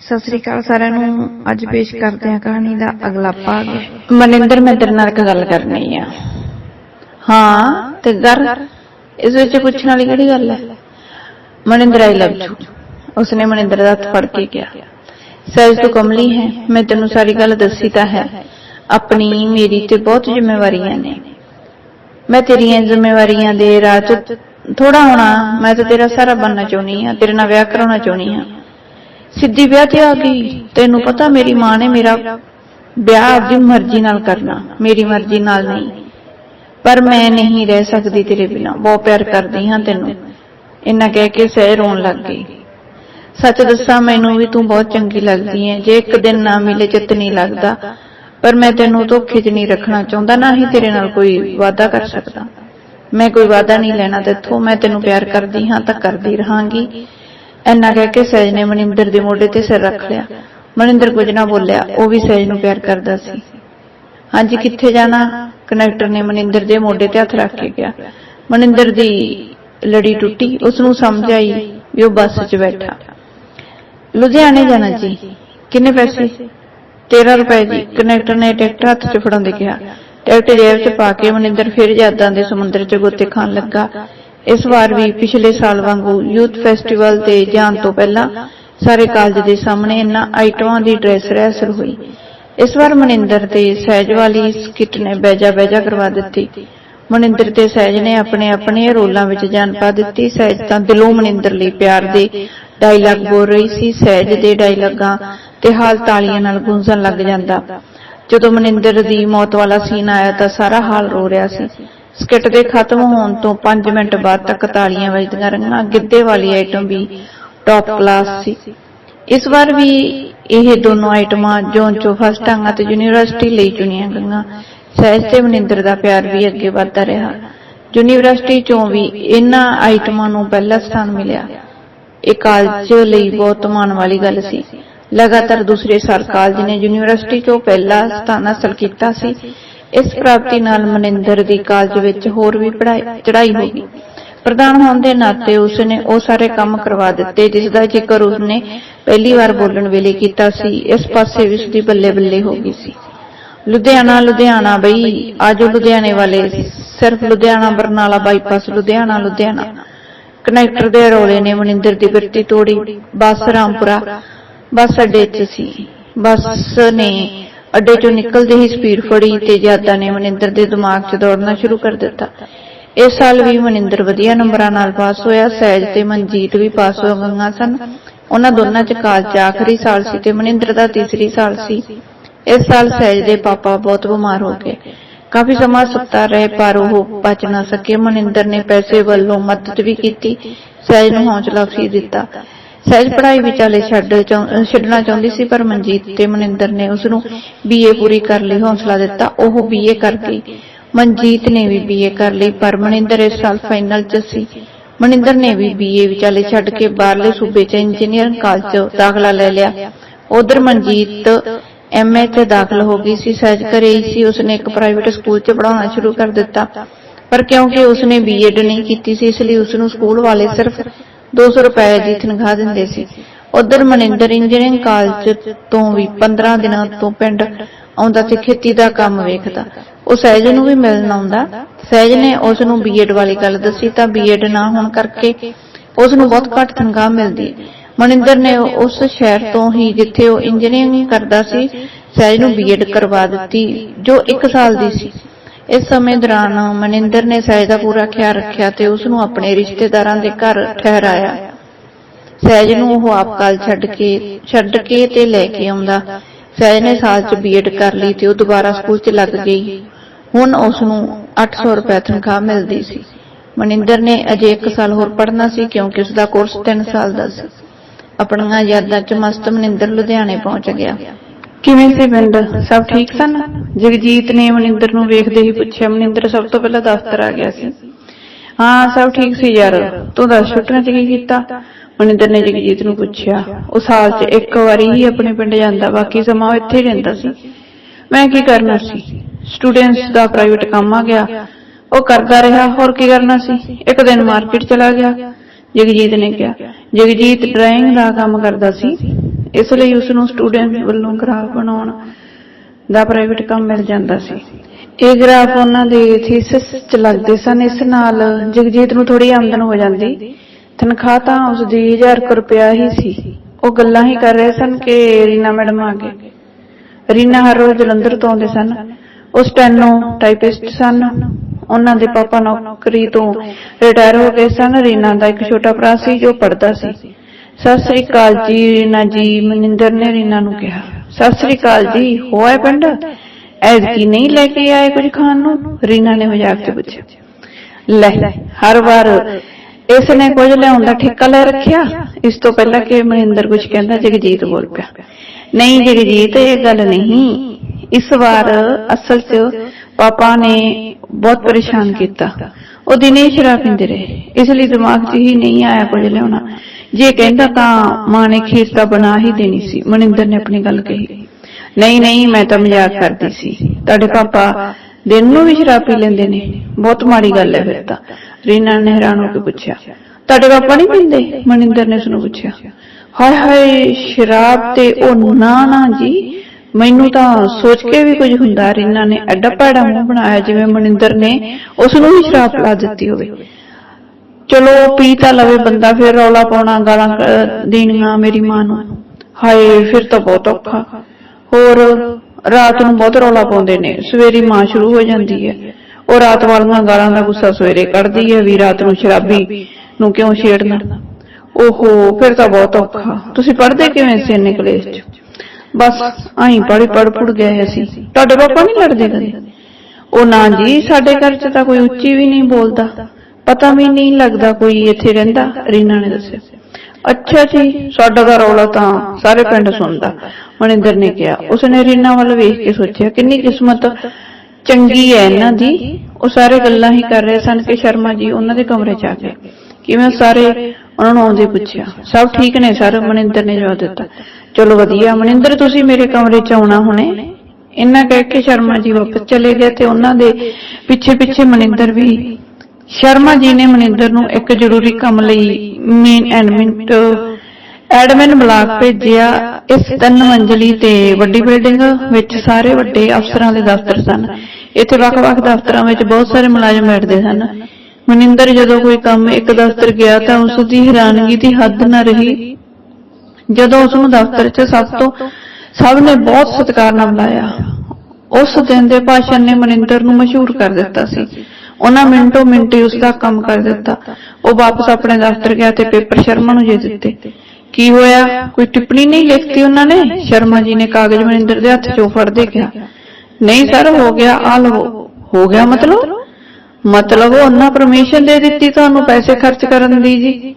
ਸਤਿ ਸ੍ਰੀ ਅਕਾਲ ਸਾਰਿਆਂ ਨੂੰ। ਅੱਜ ਪੇਸ਼ ਕਰਦੇ ਹਾਂ ਕਹਾਣੀ ਦਾ ਅਗਲਾ ਭਾਗ। ਮਨਿੰਦਰ ਮੈਂ ਤੇਰੇ ਨਾਲ ਇੱਕ ਗੱਲ ਕਰਨੀ ਆ। ਹਾਂ ਤੇ ਕਰ। ਇਸ ਵਿੱਚ ਪੁੱਛਣ ਵਾਲੀ ਕਿਹੜੀ ਗੱਲ ਹੈ? ਮਨਿੰਦਰ ਆਈ ਲਵ ਯੂ ਉਸਨੇ ਮਨਿੰਦਰ ਦਾ ਹੱਥ ਫੜ ਕੇ ਕਿਹਾ। ਸਹਿਜ ਤੂੰ ਕਮਲੀ ਹੈ। ਮੈਂ ਤੈਨੂੰ ਸਾਰੀ ਗੱਲ ਦੱਸੀ ਤਾਂ ਹੈ। ਆਪਣੀ ਮੇਰੀ ਤੇ ਬਹੁਤ ਜ਼ਿੰਮੇਵਾਰੀਆਂ ਨੇ। ਮੈਂ ਤੇਰੀਆਂ ਜ਼ਿੰਮੇਵਾਰੀਆਂ ਦੇ ਰਾਹ 'ਚ ਥੋੜਾ ਹੋਣਾ। ਮੈਂ ਤਾਂ ਤੇਰਾ ਸਾਰਾ ਬਣਨਾ ਚਾਹੁੰਦੀ ਆ ਤੇਰੇ ਨਾਲ ਵਿਆਹ ਕਰਾਉਣਾ ਚਾਹੁੰਦੀ ਆ ਸਿੱਧੀ ਵਿਆਹ ਤੇ ਆ ਗਈ। ਤੈਨੂੰ ਪਤਾ ਮੇਰੀ ਮਾਂ ਨੇ ਮੇਰਾ ਵਿਆਹ ਆਪਣੀ ਮਰਜ਼ੀ ਨਾਲ ਕਰਨਾ। ਮੇਰੀ ਮਰਜ਼ੀ ਨਾਲ ਨਹੀਂ। ਪਰ ਮੈਂ ਨਹੀਂ ਰਹਿ ਸਕਦੀ ਤੇਰੇ ਬਿਨਾ। ਬਹੁਤ ਪਿਆਰ ਕਰਦੀ ਹਾਂ ਤੈਨੂੰ। ਇੰਨਾ ਕਹਿ ਕੇ ਸਹਿ ਰੋਣ ਲੱਗ ਗਈ। ਸੱਚ ਦੱਸਾਂ, ਮੈਨੂੰ ਵੀ ਤੂੰ ਬਹੁਤ ਚੰਗੀ ਲੱਗਦੀ ਹੈ। ਜੇ ਇੱਕ ਦਿਨ ਨਾ ਮਿਲੇ ਚਿੱਤ ਨਹੀਂ ਲੱਗਦਾ। ਪਰ ਮੈਂ ਤੈਨੂੰ ਧੋਖੇ 'ਚ ਨਹੀਂ ਰੱਖਣਾ ਚਾਹੁੰਦਾ, ਨਾ ਹੀ ਤੇਰੇ ਨਾਲ ਕੋਈ ਵਾਅਦਾ ਕਰ ਸਕਦਾ। ਮੈਂ ਕੋਈ ਵਾਅਦਾ ਨਹੀਂ ਲੈਣਾ ਤੇਥੋਂ। ਮੈਂ ਤੈਨੂੰ ਪਿਆਰ ਕਰਦੀ ਹਾਂ, ਤਾਂ ਕਰਦੀ ਰਹਾਂਗੀ। ਇੰਨਾ ਕਹਿ ਕੇ ਸਹਿਜ ਨੇ ਮਨਿੰਦਰ ਦੇ ਮੋਢੇ ਤੇ ਸਿਰ ਰੱਖ ਲਿਆ। ਮਨਿੰਦਰ ਕੁਝ ਨਾ ਬੋਲਿਆ, ਉਹ ਵੀ ਸਹਿਜ ਨੂੰ ਪਿਆਰ ਕਰਦਾ ਸੀ। ਹਾਂਜੀ, ਕਿੱਥੇ ਜਾਣਾ? ਕਨੈਕਟਰ ਨੇ ਮਨਿੰਦਰ ਦੇ ਮੋਢੇ ਤੇ ਹੱਥ ਰੱਖ ਕੇ ਕਿਹਾ। ਮਨਿੰਦਰ ਦੀ ਲੜੀ ਟੁੱਟੀ, ਉਸ ਨੂੰ ਸਮਝ ਆਈ ਵੀ ਉਹ ਬੱਸ 'ਚ ਬੈਠਾ। ਲੁਧਿਆਣੇ ਜਾਣਾ ਜੀ। ਕਿੰਨੇ ਪੈਸੇ? 13 ਰੁਪਏ ਜੀ। ਕਨੈਕਟਰ ਨੇ ਟਿਕਟ ਹੱਥ 'ਚ ਫੜਾਉਂਦੇ ਕਿਹਾ। ਟਿਕਟ ਜੇਬ 'ਚ ਪਾ ਕੇ ਮਨਿੰਦਰ ਫਿਰ ਯਾਦਾਂ ਦੇ ਸਮੁੰਦਰ 'ਚ ਗੋਤੇ ਖਾਣ ਲੱਗਾ। ਇਸ ਵਾਰ ਵੀ ਪਿਛਲੇ ਸਾਲ ਵਾਂਗੂ ਯੂਥ ਫੈਸਟੀਵਲ ਤੇ ਜਾਣ ਤੋਂ ਪਹਿਲਾਂ ਸਾਰੇ ਕਾਲਜ ਦੇ ਸਾਹਮਣੇ ਇਹਨਾਂ ਆਈਟਮਾਂ ਦੀ ਡਰੈਸ ਰਿਹਰਸਲ ਹੋਈ। ਇਸ ਵਾਰ ਮਨਿੰਦਰ ਤੇ ਸਹਿਜ ਵਾਲੀ ਸਕਿੱਟ ਨੇ ਬੈਜਾ ਬੈਜਾ ਕਰਵਾ ਦਿੱਤੀ। ਮਨਿੰਦਰ ਤੇ ਸਹਿਜ ਨੇ ਆਪਣੇ ਆਪਣੇ ਰੋਲਾਂ ਵਿੱਚ ਜਾਨ ਪਾ ਦਿੱਤੀ। ਸਹਿਜ ਤਾਂ ਦਿਲੋਂ ਮਨਿੰਦਰ ਲਈ ਪਿਆਰ ਦੇ ਡਾਇਲੌਗ ਬੋਲ ਰਹੀ ਸੀ। ਸਹਿਜ ਦੇ ਡਾਇਲੌਗਾਂ ਤੇ ਹਾਲ ਤਾਲੀਆਂ ਨਾਲ ਗੂੰਜਣ ਲੱਗ ਜਾਂਦਾ। ਜਦੋਂ ਮਨਿੰਦਰ ਦੀ ਮੌਤ ਵਾਲਾ ਸੀਨ ਆਇਆ ਤਾਂ ਸਾਰਾ ਹਾਲ ਰੋ ਰਿਹਾ ਸੀ। ਸਕਿੱਟ ਦੇ ਖਤਮ ਹੋਣ ਤੋਂ 5 ਮਿੰਟ ਬਾਅਦ ਤੱਕ ਤਾਲੀਆਂ ਵੱਜਦੀਆਂ ਰਹੀਆਂ ਗਿੱਧੇ ਵਾਲੀ ਆਈਟਮ ਵੀ ਟੌਪ ਕਲਾਸ ਸੀ। ਇਸ ਵਾਰ ਵੀ ਇਹ ਦੋਨੋਂ ਆਈਟਮਾਂ ਜੋਨ ਚੋਂ ਫਸਟ ਆਂਗਾ ਤੇ ਯੂਨੀਵਰਸਿਟੀ ਲਈ ਚੁਣੀਆਂ ਗਈਆਂ। ਸਹਿਜ ਤੇ ਮਨਿੰਦਰ ਦਾ ਪਿਆਰ ਵੀ ਅੱਗੇ ਵਧਦਾ ਰਿਹਾ। ਯੂਨੀਵਰਸਿਟੀ ਚੋਂ ਵੀ ਇਹਨਾਂ ਆਈਟਮਾਂ ਨੂੰ ਪਹਿਲਾ ਸਥਾਨ ਮਿਲਿਆ। ਇਹ ਕਾਲਜ ਲਈ ਬਹੁਤ ਮਾਣ ਵਾਲੀ ਗੱਲ ਸੀ। ਲਗਾਤਾਰ ਦੂਸਰੇ ਸਾਲ ਕਾਲਜ ਨੇ ਯੂਨੀਵਰਸਿਟੀ ਚੋਂ ਪਹਿਲਾ ਸਥਾਨ ਹਾਸਲ ਕੀਤਾ ਸੀ। ਇਸ ਪ੍ਰਾਪਤੀ ਨਾਲ ਮਨਿੰਦਰ ਦੀ ਕਾਲਜ ਵਿੱਚ ਹੋਰ ਵੀ ਪੜ੍ਹਾਈ ਚੜ੍ਹਾਈ ਹੋ ਗਈ। ਪ੍ਰਧਾਨ ਹੋਣ ਦੇ ਨਾਤੇ ਉਸਨੇ ਉਹ ਸਾਰੇ ਕੰਮ ਕਰਵਾ ਦਿੱਤੇ ਜਿਸ ਦਾ ਜ਼ਿਕਰ ਉਸਨੇ ਪਹਿਲੀ ਵਾਰ ਬੋਲਣ ਵੇਲੇ ਕੀਤਾ ਸੀ। ਇਸ ਪਾਸੇ ਵੀ ਉਸਦੀ ਬੱਲੇ ਬੱਲੇ ਹੋ ਗਈ ਸੀ। ਲੁਧਿਆਣਾ ਲੁਧਿਆਣਾ ਬਈ, ਆਜੋ ਲੁਧਿਆਣੇ ਵਾਲੇ। ਸਿਰਫ ਲੁਧਿਆਣਾ, ਬਰਨਾਲਾ ਬਾਈਪਾਸ ਲੁਧਿਆਣਾ ਲੁਧਿਆਣਾ। ਕਨੈਕਟਰ ਦੇ ਰੋਲੇ ਨੇ ਮਨਿੰਦਰ ਦੀ ਬਿਰਤੀ ਤੋੜੀ। ਬੱਸ ਰਾਮਪੁਰਾ, ਬੱਸ ਅੱਡੇ 'ਚ ਸੀ। ਬੱਸ ਨੇ ਅੱਡੇ 'ਚੋਂ ਨਿਕਲਦੇ ਹੀ ਸਪੀਡ ਫੜੀ ਤੇ ਜ਼ਿਆਦਾ ਨੇ ਮਨਿੰਦਰ ਦੇ ਦਿਮਾਗ 'ਚ ਦੌੜਨਾ ਸ਼ੁਰੂ ਕਰ ਦਿੱਤਾ। ਇਸ ਸਾਲ ਵੀ ਮਨਿੰਦਰ ਵਧੀਆ ਨੰਬਰਾਂ ਨਾਲ ਪਾਸ ਹੋਇਆ, ਸਹਿਜ ਤੇ ਮਨਜੀਤ ਵੀ ਪਾਸ ਹੋ ਗਈਆਂ ਸਨ। ਉਹਨਾਂ ਦੋਨਾਂ 'ਚ ਕਾਲਜ ਆਖਰੀ ਸਾਲ ਸੀ ਤੇ ਮਨਿੰਦਰ ਦਾ ਤੀਸਰੀ ਸਾਲ ਸੀ। ਇਸ ਸਾਲ ਸਹਿਜ ਦੇ ਪਾਪਾ ਬਹੁਤ ਬਿਮਾਰ ਹੋ ਗਏ। ਕਾਫੀ ਸਮਾਂ ਸੁੱਤਾ ਰਹੇ, ਪਰ ਉਹ ਬਚ ਨਾ ਸਕੇ। ਮਨਿੰਦਰ ਨੇ ਪੈਸੇ ਵੱਲੋਂ ਮਦਦ ਵੀ ਕੀਤੀ। ਸਹਿਜ ਨੂੰ ਹੌਸਲਾ ਵੀ ਦਿੱਤਾ। ਸਹਿਜ ਪੜ੍ਹਾਈ ਵਿਚਾਲੇ ਛੱਡ ਛੱਡਣਾ ਚਾਹੁੰਦੀ ਸੀ, ਪਰ ਮਨਜੀਤ ਤੇ ਮਨਿੰਦਰ ਨੇ ਉਸ ਨੂੰ ਬੀਏ ਪੂਰੀ ਕਰ ਲਈ, ਹੌਸਲਾ ਦਿੱਤਾ। ਉਹ ਬੀਏ ਕਰ ਗਈ। ਮਨਜੀਤ ਨੇ ਵੀ ਬੀਏ ਕਰ ਲਈ, ਪਰ ਮਨਿੰਦਰ ਇਸ ਸਾਲ ਫਾਈਨਲ 'ਚ ਸੀ। ਮਨਿੰਦਰ ਨੇ ਵੀ ਬੀਏ ਵਿਚਾਲੇ ਛੱਡ ਕੇ ਬਾਹਰਲੇ ਸੂਬੇ 'ਚ ਇੰਜੀਨੀਅਰਿੰਗ ਕਾਲਜ 'ਚ ਦਾਖਲਾ ਲੈ ਲਿਆ। ਉਧਰ ਮਨਜੀਤ ਐਮਏ 'ਚ ਦਾਖਲ ਹੋ ਗਈ ਸੀ। ਸਹਿਜ ਘਰੇ ਹੀ ਸੀ। ਉਸਨੇ ਇੱਕ ਪ੍ਰਾਈਵੇਟ ਸਕੂਲ 'ਚ ਪੜ੍ਹਾਉਣਾ ਸ਼ੁਰੂ ਕਰ ਦਿੱਤਾ। ਪਰ ਕਿਉਂਕਿ ਉਸਨੇ ਬੀਐਡ ਨਹੀਂ ਕੀਤੀ ਸੀ, ਇਸ ਲਈ ਉਸ ਨੂੰ ਸਕੂਲ ਵਾਲੇ ਸਿਰਫ 200 ਰੁਪਏ ਦੀ ਤਨਖਾਹ ਦਿੰਦੇ ਸੀ। ਉਧਰ ਮਨਿੰਦਰ ਇੰਜੀਨੀਅਰਿੰਗ ਕਾਲਜ ਤੋਂ ਵੀ 15 ਦਿਨਾਂ ਤੋਂ ਪਿੰਡ ਆਉਂਦਾ ਤੇ ਖੇਤੀ ਦਾ ਕੰਮ ਵੇਖਦਾ। ਉਹ ਸਹਿਜ ਨੂੰ ਵੀ ਮਿਲਣ ਆਉਂਦਾ। ਸਹਿਜ ਨੇ ਉਸ ਨੂੰ ਬੀਐਡ ਵਾਲੀ ਗੱਲ ਦੱਸੀ ਤਾਂ ਬੀਐਡ ਨਾ ਹੋਣ ਕਰਕੇ ਉਸ ਨੂੰ ਬਹੁਤ ਘੱਟ ਤਨਖਾਹ ਮਿਲਦੀ। ਮਨਿੰਦਰ ਨੇ ਉਸ ਸ਼ਹਿਰ ਤੋਂ ਹੀ ਜਿੱਥੇ ਉਹ ਇੰਜੀਨੀਅਰਿੰਗ ਕਰਦਾ ਸੀ, ਸਹਿਜ ਨੂੰ ਬੀਐਡ ਕਰਵਾ ਦਿੱਤੀ, ਜੋ 1 ਸਾਲ ਦੀ ਸੀ। ਇਸ ਸਮੇਂ ਦੌਰਾਨ ਮਨਿੰਦਰ ਨੇ ਸਹਿਜ ਦਾ ਪੂਰਾ ਖਿਆਲ ਰੱਖਿਆ ਤੇ ਉਸ ਨੂੰ ਆਪਣੇ ਰਿਸ਼ਤੇਦਾਰਾਂ ਦੇ ਘਰ ਠਹਿਰਾਇਆ। ਸਹਿਜ ਨੂੰ ਉਹ ਆਪ ਕਾਲ ਛੱਡ ਕੇ ਛੱਡ ਕੇ ਤੇ ਲੈ ਕੇ ਆਉਂਦਾ। ਸਹਿਜ ਨੇ ਸਾਲ ਚ ਬੀਐਡ ਕਰ ਲਈ ਤੇ ਉਹ ਦੁਬਾਰਾ ਸਕੂਲ 'ਚ ਲੱਗ ਗਈ। ਹੁਣ ਉਸ ਨੂੰ 800 ਰੁਪਏ ਤਨਖਾਹ ਮਿਲਦੀ ਸੀ। ਮਨਿੰਦਰ ਨੇ ਅਜੇ 1 ਸਾਲ ਹੋਰ ਪੜ੍ਹਨਾ ਸੀ ਕਿਉਂਕਿ ਉਸ ਦਾ ਕੋਰਸ 3 ਸਾਲ ਦਾ ਸੀ। ਆਪਣੀਆਂ ਯਾਦਾਂ 'ਚ ਮਸਤ ਮਨਿੰਦਰ ਲੁਧਿਆਣੇ ਪਹੁੰਚ ਗਿਆ। ਕਿਵੇਂ ਸੀ ਪਿੰਡ? ਸਭ ਠੀਕ ਸਨ? ਜਗਜੀਤ ਨੇ ਮਨਿੰਦਰ ਨੂੰ ਵੇਖਦੇ ਹੀ ਪੁੱਛਿਆ ਮਨਿੰਦਰ ਸਭ ਤੋਂ ਪਹਿਲਾਂ ਦਫ਼ਤਰ ਆ ਗਿਆ ਸੀ? ਹਾਂ ਸਭ ਠੀਕ ਸੀ ਯਾਰ ਤੂੰ ਦੱਸ ਛੁੱਟੀਆਂ 'ਚ ਕੀ ਕੀਤਾ? ਮਨਿੰਦਰ ਨੇ ਜਗਜੀਤ ਨੂੰ ਪੁੱਛਿਆ ਉਹ ਸਾਲ 'ਚ ਇੱਕ ਵਾਰੀ ਹੀ ਆਪਣੇ ਪਿੰਡ ਜਾਂਦਾ ਬਾਕੀ ਸਮਾਂ ਉਹ ਇੱਥੇ ਹੀ ਰਹਿੰਦਾ ਸੀ। ਮੈਂ ਕੀ ਕਰਨਾ ਸੀ? ਸਟੂਡੈਂਟਸ ਦਾ ਪ੍ਰਾਈਵੇਟ ਕੰਮ ਆ ਗਿਆ। ਉਹ ਕਰਦਾ ਰਿਹਾ ਹੋਰ ਕੀ ਕਰਨਾ ਸੀ? ਇੱਕ ਦਿਨ ਮਾਰਕੀਟ ਚਲਾ ਗਿਆ। ਜਗਜੀਤ ਨੇ ਕਿਹਾ। ਜਗਜੀਤ ਡਰਾਇੰਗ ਦਾ ਕੰਮ ਕਰਦਾ ਸੀ। ਇਸ ਲਈ ਉਸ ਨੂੰ ਸਟੂਡੈਂਟ ਵੱਲੋਂ ਗ੍ਰਾਫ ਬਣਾਉਣ ਦਾ ਪ੍ਰਾਈਵੇਟ ਕੰਮ ਮਿਲ ਜਾਂਦਾ ਸੀ। ਇਹ ਗ੍ਰਾਫ ਉਹਨਾਂ ਦੇ ਥੀਸਿਸ ਚ ਲੱਗਦੇ ਸਨ। ਇਸ ਨਾਲ ਜਗਜੀਤ ਨੂੰ ਥੋੜੀ ਆਮਦਨ ਹੋ ਜਾਂਦੀ। ਤਨਖਾਹ ਤਾਂ ਉਸ ਦੀ 1000 ਕੁ ਰੁਪਇਆ ਹੀ ਸੀ। ਉਹ ਗੱਲਾਂ ਹੀ ਕਰ ਰਹੇ ਸਨ ਕਿ ਰੀਨਾ ਮੈਡਮ ਆ ਗਏ। ਰੀਨਾ ਹਰ ਰੋਜ਼ ਜਲੰਧਰ ਤੋਂ ਆਉਂਦੇ ਸਨ। ਉਹ ਸਟੈਨੋ ਟਾਈਪਿਸਟ ਸਨ। ਉਹਨਾਂ ਦੇ ਪਾਪਾ ਨੌਕਰੀ ਤੋਂ ਰਿਟਾਇਰ ਹੋ ਗਏ ਸਨ। ਰੀਨਾ ਦਾ ਇੱਕ ਛੋਟਾ ਭਰਾ ਸੀ ਜੋ ਪੜਦਾ ਸੀ। ਸਤਿ ਸ੍ਰੀ ਅਕਾਲ ਜੀ, ਰੀਨਾ ਜੀ, ਮਨਿੰਦਰ ਨੇ ਰੀਨਾ ਨੂੰ ਕਿਹਾ। ਸਤਿ ਸ੍ਰੀ ਅਕਾਲ ਜੀ, ਹੋਇਆ ਪਿੰਡ? ਐਤਕੀ ਨਹੀਂ ਲੈ ਕੇ ਆਏ ਕੁਝ ਖਾਣ ਨੂੰ? ਰੀਨਾ ਨੇ ਮਜ਼ਾਕ ਚ ਪੁੱਛਿਆ। ਲੈ, ਹਰ ਵਾਰ ਇਸ ਨੇ ਕੁਝ ਲਿਆਉਣ ਦਾ ਠੇਕਾ ਲੈ ਰੱਖਿਆ? ਇਸ ਤੋਂ ਪਹਿਲਾਂ ਕਿ ਮਨਿੰਦਰ ਕੁਝ ਕਹਿੰਦਾ, ਜਗਜੀਤ ਬੋਲ ਪਿਆ। ਨਹੀਂ ਜਗਜੀਤ, ਇਹ ਗੱਲ ਨਹੀਂ। ਇਸ ਵਾਰ ਅਸਲ 'ਚ ਪਾਪਾ ਨੇ ਬਹੁਤ ਪਰੇਸ਼ਾਨ ਕੀਤਾ। ਉਹ ਦਿਨੇ ਸ਼ਰਾਬ ਪੀਂਦੇ ਰਹੇ। ਇਸ ਲਈ ਦਿਮਾਗ 'ਚ ਹੀ ਨਹੀਂ ਆਇਆ ਕੁਝ ਲਿਆਉਣਾ। ਜੇ ਕਹਿੰਦਾ ਤਾਂ ਮਾਂ ਨੇ ਖੀਰ ਤਾਂ ਬਣਾ ਹੀ ਦੇਣੀ ਸੀ। ਮਨਿੰਦਰ ਨੇ ਆਪਣੀ ਗੱਲ ਕਹੀ। ਨਹੀਂ ਨਹੀਂ, ਮੈਂ ਤਾਂ ਮਜ਼ਾਕ ਕਰਦੀ ਸੀ। ਤੁਹਾਡੇ ਪਾਪਾ ਦਿਨ ਨੂੰ ਵੀ ਸ਼ਰਾਬ ਪੀ ਲੈਂਦੇ ਨੇ। ਬਹੁਤ ਮਾੜੀ ਗੱਲ ਹੈ ਫਿਰ ਤਾਂ। ਰੀਨਾ ਨੇ ਹੈਰਾਨ ਹੋ ਕੇ ਪੁੱਛਿਆ। ਤੁਹਾਡੇ ਪਾਪਾ ਨਹੀਂ ਪੀਂਦੇ? ਮਨਿੰਦਰ ਨੇ ਉਸਨੂੰ ਪੁੱਛਿਆ। ਹਾਏ ਹਾਏ, ਸ਼ਰਾਬ ਤੇ ਉਹ ਨਾ ਨਾ ਜੀ। ਮੈਨੂੰ ਤਾਂ ਸੋਚ ਕੇ ਵੀ ਕੁਝ ਹੁੰਦਾ ਰੀਨਾ ਨੇ ਐਡਾ ਭੈੜਾ ਮੂੰਹ ਬਣਾਇਆ ਜਿਵੇਂ ਮਨਿੰਦਰ ਨੇ ਉਸ ਨੂੰ ਵੀ ਸ਼ਰਾਬ ਪਿਲਾ ਦਿੱਤੀ ਹੋਵੇ। ਚਲੋ, ਪੀ ਤਾਂ ਲਵੇ ਬੰਦਾ, ਫਿਰ ਰੌਲਾ ਪਾਉਣਾ, ਗਾਲਾਂ ਦੇਣੀਆਂ ਮੇਰੀ ਮਾਂ ਨੂੰ। ਹਾਏ, ਫਿਰ ਤਾਂ ਬਹੁਤ ਔਖਾ। ਹੋਰ, ਰਾਤ ਨੂੰ ਬਹੁਤ ਰੌਲਾ ਪਾਉਂਦੇ ਨੇ। ਸਵੇਰੀ ਮਾਂ ਸ਼ੁਰੂ ਹੋ ਜਾਂਦੀ ਹੈ। ਉਹ ਰਾਤ ਵਾਲੀਆਂ ਗਾਲਾਂ ਦਾ ਗੁੱਸਾ ਸਵੇਰੇ ਕੱਢਦੀ ਹੈ ਵੀ ਰਾਤ ਨੂੰ ਸ਼ਰਾਬੀ ਨੂੰ ਕਿਉਂ ਛੇੜਨਾ। ਓਹੋ, ਫਿਰ ਤਾਂ ਬਹੁਤ ਔਖਾ। ਤੁਸੀਂ ਪੜਦੇ ਕਿਵੇਂ ਸੀ ਇੰਨੇ ਕਲੇਸ਼ ਚ? ਬਸ ਆਈ ਪੜ੍ਹ ਪੜ੍ਹ ਪੁੜ ਗਏ ਅਸੀਂ ਤੁਹਾਡੇ ਪਾਪਾ ਨਹੀਂ ਲੜਦੇ ਕਦੇ? ਉਹ ਨਾ ਜੀ, ਸਾਡੇ ਘਰ ਚ ਤਾਂ ਕੋਈ ਉੱਚੀ ਵੀ ਨਹੀਂ ਬੋਲਦਾ। ਪਤਾ ਵੀ ਨਹੀਂ ਲੱਗਦਾ ਕੋਈ ਇੱਥੇ ਰਹਿੰਦਾ, ਰੀਨਾ ਨੇ ਦੱਸਿਆ। ਅੱਛਾ ਜੀ, ਸਾਡਾ ਦਾ ਰੌਲਾ ਤਾਂ ਸਾਰੇ ਪਿੰਡ ਸੁਣਦਾ। ਮਨਿੰਦਰ ਨੇ ਕਿਹਾ, ਉਸਨੇ ਰੀਨਾ ਵੱਲ ਵੇਖ ਕੇ ਸੋਚਿਆ, ਕਿੰਨੀ ਕਿਸਮਤ ਚੰਗੀ ਹੈ ਇਹਨਾਂ ਦੀ। ਉਹ ਸਾਰੇ ਗੱਲਾਂ ਹੀ ਕਰ ਰਹੇ ਸਨ ਕਿ ਸ਼ਰਮਾ ਜੀ ਉਹਨਾਂ ਦੇ ਕਮਰੇ ਚ ਆ ਗਏ। ਕਿਵੇਂ ਸਾਰੇ ਉਹਨਾਂ ਨੂੰ ਆਉਂਦੇ ਪੁੱਛਿਆ। ਸਭ ਠੀਕ ਨੇ, ਸਰ, ਮਨਿੰਦਰ ਨੇ ਜਵਾਬ ਦਿੱਤਾ। ਚਲੋ ਵਧੀਆ, ਮਨਿੰਦਰ, ਤੁਸੀਂ ਮੇਰੇ ਕਮਰੇ ਚ ਆਉਣਾ ਹੁਣੇ। ਇੰਨਾ ਕਹਿ ਕੇ ਸ਼ਰਮਾ ਜੀ ਵਾਪਸ ਚਲੇ ਗਏ ਤੇ ਉਹਨਾਂ ਦੇ ਪਿੱਛੇ ਪਿੱਛੇ ਮਨਿੰਦਰ ਵੀ। ਸ਼ਰਮਾ ਜੀ ਨੇ ਮਨਿੰਦਰ ਨੂੰ ਇੱਕ ਜ਼ਰੂਰੀ ਕੰਮ ਲਈ ਮੇਨ ਐਡਮਿੰਟ ਐਡਮਿਨ ਬਲਾਕ ਭੇਜਿਆ। ਇਸ ਤਿੰਨ ਮੰਜ਼ਲੀ ਤੇ ਵੱਡੀ ਬਿਲਡਿੰਗ ਵਿੱਚ ਸਾਰੇ ਵੱਡੇ ਅਫਸਰਾਂ ਦੇ ਦਫ਼ਤਰ ਸਨ। ਇੱਥੇ ਵੱਖ-ਵੱਖ ਦਫ਼ਤਰਾਂ ਵਿੱਚ ਬਹੁਤ ਸਾਰੇ ਮੁਲਾਜ਼ਮ ਬੈਠਦੇ ਸਨ। ਮਨਿੰਦਰ ਜਦੋਂ ਕੋਈ ਕੰਮ ਇੱਕ ਦਫ਼ਤਰ ਗਿਆ ਤਾਂ ਉਸ ਦੀ ਹੈਰਾਨਗੀ ਦੀ ਹੱਦ ਨਾ ਰਹੀ। ਜਦੋਂ ਉਸ ਨੂੰ ਦਫ਼ਤਰ 'ਚ ਸਭ ਤੋਂ ਸਭ ਨੇ ਬਹੁਤ ਸਤਿਕਾਰ ਨਾਲ ਬੁਲਾਇਆ। ਉਸ ਦਿਨ ਦੇ ਭਾਸ਼ਣ ਨੇ ਮਨਿੰਦਰ ਨੂੰ ਮਸ਼ਹੂਰ ਕਰ ਦਿੱਤਾ ਸੀ। ਉਹਨਾਂ ਮਿੰਟੋ ਮਿੰਟੀ ਉਸ ਦਾ ਕੰਮ ਕਰ ਦਿੱਤਾ। ਉਹ ਵਾਪਸ ਆਪਣੇ ਦਫ਼ਤਰ ਗਿਆ ਤੇ ਪੇਪਰ ਸ਼ਰਮਾ ਨੂੰ ਦੇ ਦਿੱਤੇ। ਕੀ ਹੋਇਆ? ਕੋਈ ਟਿੱਪਣੀ ਨਹੀਂ ਲਿਖਤੀ ਉਹਨਾਂ ਨੇ? ਸ਼ਰਮਾ ਜੀ ਨੇ ਕਾਗਜ਼ ਮਨਿੰਦਰ ਦੇ ਹੱਥ 'ਚੋਂ ਫੜਦੇ ਕਿਹਾ। ਨਹੀਂ ਸਰ, ਹੋ ਗਿਆ ਆ ਲਵੋ। ਹੋ ਗਿਆ ਮਤਲਬ? ਮਤਲਬ ਉਹਨਾਂ ਪਰਮਿਸ਼ਨ ਦੇ ਦਿੱਤੀ ਤੁਹਾਨੂੰ ਪੈਸੇ ਖਰਚ ਕਰਨ ਦੀ ਜੀ?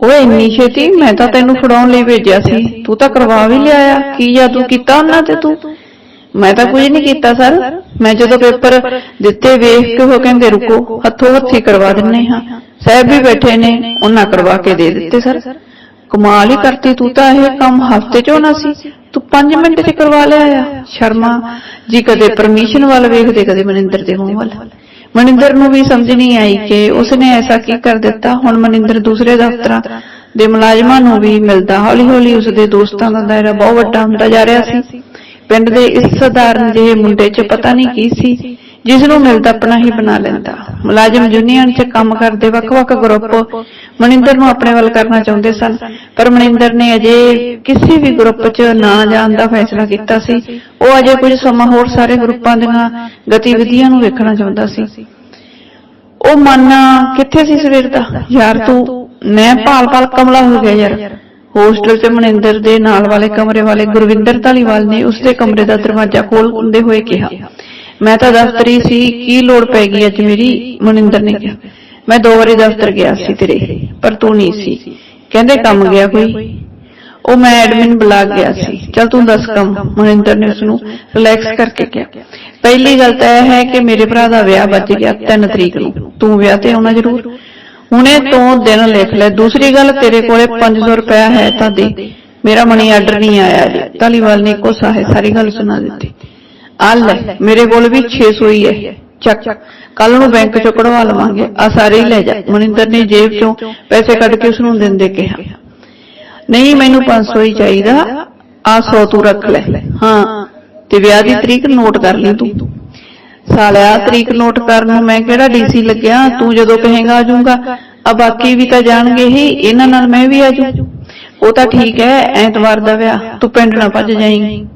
ਉਹ ਇੰਨੀ ਛੇਤੀ ਮੈਂ ਤਾਂ ਤੈਨੂੰ ਫੜਾਉਣ ਲਈ ਭੇਜਿਆ ਸੀ। ਤੂੰ ਤਾਂ ਕਰਵਾ ਵੀ ਲਿਆਇਆ। ਕੀ ਜਾਦੂ ਕੀਤਾ ਉਹਨਾਂ ਤੇ ਤੂੰ? ਮੈਂ ਤਾਂ ਕੁਝ ਨਹੀਂ ਕੀਤਾ ਸਰ। ਮੈਂ ਜਦੋਂ ਪੇਪਰ ਦਿੱਤੇ ਵੇਖ ਕੇ ਉਹ ਕਹਿੰਦੇ, ਰੁਕੋ, ਹੱਥੋਂ ਹੱਥੀ ਕਰਵਾ ਦਿੰਨੇ ਹਾਂ। ਸਾਹਿਬ ਵੀ ਬੈਠੇ ਨੇ, ਉਹਨਾਂ ਕਰਵਾ ਕੇ ਦੇ ਦਿੱਤੇ ਸਰ। ਕਮਾਲ ਹੀ ਕਰਤੀ ਤੂੰ ਤਾਂ ਇਹ ਕੰਮ। ਹਫ਼ਤੇ ਚ ਹੋਣਾ ਸੀ। ਤੂੰ 5 ਮਿੰਟ ਚ ਕਰਵਾ ਲਿਆ ਆ ਸ਼ਰਮਾ ਜੀ ਕਦੇ ਪਰਮਿਸ਼ਨ ਵੱਲ ਵੇਖਦੇ, ਕਦੇ ਮਨਿੰਦਰ ਦੇ ਮੂੰਹ ਵੱਲ। ਮਨਿੰਦਰ ਨੂੰ ਵੀ ਸਮਝ ਨਹੀਂ ਆਈ ਕਿ ਉਸਨੇ ਐਸਾ ਕੀ ਕਰ ਦਿੱਤਾ। ਹੁਣ ਮਨਿੰਦਰ ਦੂਸਰੇ ਦਫ਼ਤਰਾਂ ਦੇ ਮੁਲਾਜ਼ਮਾਂ ਨੂੰ ਵੀ ਮਿਲਦਾ। ਹੌਲੀ ਹੌਲੀ ਉਸਦੇ ਦੋਸਤਾਂ ਦਾ ਦਾਇਰਾ ਬਹੁਤ ਵੱਡਾ ਹੁੰਦਾ ਜਾ ਰਿਹਾ ਸੀ। ਪਿੰਡ ਦੇ ਇਸ ਸਧਾਰਨ ਜਿਹੇ ਮੁੰਡੇ 'ਚ ਪਤਾ ਨਹੀਂ ਕੀ ਸੀ। ਜਿਸ ਨੂੰ ਮਿਲਦਾ ਆਪਣਾ ਹੀ ਬਣਾ ਲੈਂਦਾ। ਮੁਲਾਜ਼ਮ ਯੂਨੀਅਨ 'ਚ ਕੰਮ ਕਰਦੇ ਵੱਖ-ਵੱਖ ਗਰੁੱਪ। ਮਨਿੰਦਰ ਨੂੰ ਆਪਣੇ ਵੱਲ ਕਰਨਾ ਚਾਹੁੰਦੇ ਸਨ। ਪਰ ਮਨਿੰਦਰ ਨੇ ਅਜੇ ਕਿਸੇ ਵੀ ਗਰੁੱਪ 'ਚ ਨਾ ਜਾਣ ਦਾ ਫੈਸਲਾ ਕੀਤਾ ਸੀ। ਉਹ ਅਜੇ ਕੁਝ ਸਮਾਂ ਹੋਰ ਸਾਰੇ ਗਰੁੱਪਾਂ ਦੀਆਂ ਗਤੀਵਿਧੀਆਂ ਨੂੰ ਵੇਖਣਾ ਚਾਹੁੰਦਾ ਸੀ। ਉਹ ਮਨ ਕਿੱਥੇ ਸੀ ਸਵੇਰ ਦਾ? ਯਾਰ ਤੂੰ, ਮੈਂ ਭਾਲ ਭਾਲ ਕਮਲਾ ਹੋ ਗਿਆ ਯਾਰ। ਹੋਸਟਲ 'ਚ ਮਨਿੰਦਰ ਦੇ ਨਾਲ ਵਾਲੇ ਕਮਰੇ ਵਾਲੇ ਗੁਰਵਿੰਦਰ ਧਾਲੀਵਾਲ ਨੇ ਉਸਦੇ ਕਮਰੇ ਦਾ ਦਰਵਾਜ਼ਾ ਖੋਲ੍ਹਦੇ ਹੋਏ ਕਿਹਾ। ਮੈਂ ਤਾਂ ਦਫ਼ਤਰੀ ਸੀ ਕੀ ਲੋੜ ਪੈ ਗਈ ਅੱਜ ਮੇਰੀ? ਮਨਿੰਦਰ ਨੇ ਕਿਹਾ। ਮੈਂ ਦੋ ਵਾਰੀ ਦਫ਼ਤਰ ਗਿਆ ਸੀ ਤੇਰੇ ਪਰ ਤੂੰ ਨਹੀਂ ਸੀ। ਕਹਿੰਦੇ ਕੰਮ ਗਿਆ ਕੋਈ? ਉਹ ਮੈਂ ਐਡਮਿਨ ਬੁਲਾ ਗਿਆ ਸੀ। ਚਲ ਤੂੰ ਦੱਸ ਕੰਮ। ਮਨਿੰਦਰ ਨੇ ਉਸਨੂੰ ਰਿਲੈਕਸ ਕਰਕੇ ਕਿਹਾ। ਪਹਿਲੀ ਗੱਲ ਤਾਂ ਇਹ ਹੈ ਕਿ ਮੇਰੇ ਭਰਾ ਦਾ ਵਿਆਹ ਵੱਜ ਗਿਆ 3 ਤਰੀਕ ਨੂੰ। ਤੂੰ ਵਿਆਹ ਤੇ ਆਉਣਾ ਜ਼ਰੂਰ। ਹੁਣੇ ਤੋਂ ਦਿਨ ਲਿਖ ਲੈ। ਦੂਸਰੀ ਗੱਲ ਤੇਰੇ ਕੋਲੇ 500 ਰੁਪਇਆ ਹੈ ਤਾਂ ਦੇ। ਮੇਰਾ ਮਨੀ ਆਰਡਰ ਨਹੀਂ ਆਇਆ ਜੀ ਧਾਲੀਵਾਲ ਨੇ ਇੱਕੋ ਸਾਹੇ ਸਾਰੀ ਗੱਲ ਸੁਣਾ ਦਿੱਤੀ ਆ ਲੈ ਮੇਰੇ ਕੋਲ ਵੀ 600 ਹੀ ਹੈ। ਚੱਕ ਕੱਲ ਨੂੰ ਬੈਂਕ ਚੋਂ ਕਢਵਾ ਲਵਾਂਗੇ। ਆ ਸਾਰੇ ਹੀ ਲੈ ਜਾ। ਮਨਿੰਦਰ ਨੇ ਜੇਬ ਚੋਂ ਪੈਸੇ ਕੱਢ ਕੇ ਉਸ ਨੂੰ ਦਿੰਦੇ ਕਿਹਾ। ਨਹੀਂ ਮੈਨੂੰ 500 ਹੀ ਚਾਹੀਦਾ। ਆ 100 ਤੂੰ ਰੱਖ ਲੈ। ਹਾਂ। ਤੇ ਵਿਆਹ ਦੀ ਤਰੀਕ ਨੋਟ ਕਰ ਲਈ ਤੂੰ। ਸਾਲਿਆ ਤਰੀਕ ਨੋਟ ਕਰਨ ਨੂੰ ਮੈਂ ਕਿਹੜਾ ਡੀਸੀ ਲੱਗਿਆ? ਤੂੰ ਜਦੋਂ ਕਹੇਗਾ ਆ ਜਾਊਂਗਾ ਆ ਬਾਕੀ ਵੀ ਤਾਂ ਜਾਣਗੇ ਹੀ ਇਹਨਾਂ ਨਾਲ ਮੈਂ ਵੀ ਆ ਜਾਊਂ। ਉਹ ਤਾਂ ਠੀਕ ਹੈ ਐਤਵਾਰ ਦਾ ਵਿਆਹ। ਤੂੰ ਪਿੰਡ ਨਾ ਭੱਜ ਜਾਈਂ।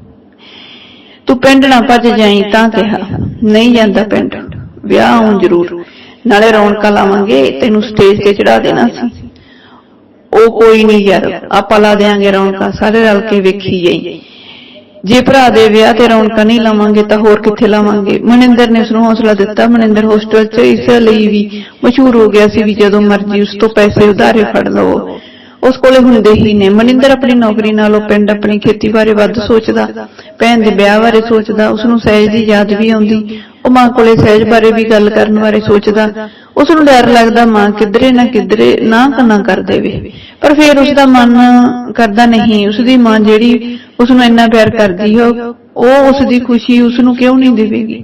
ਤੂੰ ਪਿੰਡ ਨਾ ਭੱਜ ਜਾਈਂ ਤਾਂ ਕਿਹਾ। ਨਹੀਂ ਜਾਂਦਾ ਪਿੰਡ। ਵਿਆਹ ਆਉਂ ਜ਼ਰੂਰ। ਨਾਲੇ ਰੌਣਕਾਂ ਲਾਵਾਂਗੇ ਤੈਨੂੰ ਸਟੇਜ ਤੇ ਚੜਾ ਦੇਣਾ ਸੀ ਉਹ ਕੋਈ ਨਹੀਂ ਯਾਰ। ਆਪਾਂ ਲਾ ਦੇਾਂਗੇ ਰੌਣਕਾਂ ਸਾਰੇ ਰਲ ਕੇ ਵੇਖੀ ਜਾਈ। ਜੇ ਭਰਾ ਦੇ ਵਿਆਹ ਤੇ ਰੌਣਕਾਂ ਨਹੀਂ ਲਾਵਾਂਗੇ ਤਾਂ ਹੋਰ ਕਿੱਥੇ ਲਾਵਾਂਗੇ? ਮਨਿੰਦਰ ਨੇ ਉਸਨੂੰ ਹੌਸਲਾ ਦਿੱਤਾ। ਮਨਿੰਦਰ ਹੋਸਟਲ 'ਚ ਇਸ ਲਈ ਵੀ ਮਸ਼ਹੂਰ ਹੋ ਗਿਆ ਸੀ ਵੀ ਜਦੋਂ ਮਰਜ਼ੀ ਉਸ ਤੋਂ ਪੈਸੇ ਉਧਾਰੇ ਫੜ ਲਵੋ ਉਸ ਕੋਲੇ ਹੁੰਦੇ ਹੀ ਨੇ। ਮਨਿੰਦਰ ਆਪਣੀ ਨੌਕਰੀ ਨਾਲੋਂ ਪਿੰਡ ਆਪਣੀ ਖੇਤੀ ਬਾਰੇ ਵੱਧ ਸੋਚਦਾ, ਭੈਣ ਦੇ ਵਿਆਹ ਬਾਰੇ ਸੋਚਦਾ ਉਸ ਨੂੰ ਸਹਿਜ ਦੀ ਯਾਦ ਵੀ ਆਉਂਦੀ। ਉਹ ਮਾਂ ਕੋਲੇ ਸਹਿਜ ਬਾਰੇ ਵੀ ਗੱਲ ਕਰਨ ਬਾਰੇ ਸੋਚਦਾ। ਉਸ ਨੂੰ ਡਰ ਲੱਗਦਾ ਮਾਂ ਕਿਧਰੇ ਨਾ ਕਿਧਰੇ, ਨਾ ਕਨਾ ਕਰ ਦੇਵੇ। ਪਰ ਫਿਰ ਉਸ ਦਾ ਮਨ ਕਰਦਾ ਨਹੀਂ। ਉਸ ਦੀ ਮਾਂ ਜਿਹੜੀ ਉਸ ਨੂੰ ਇੰਨਾ ਪਿਆਰ ਕਰਦੀ ਹੋ, ਉਹ ਉਸ ਦੀ ਖੁਸ਼ੀ ਉਸ ਨੂੰ ਕਿਉਂ ਨਹੀਂ ਦੇਵੇਗੀ?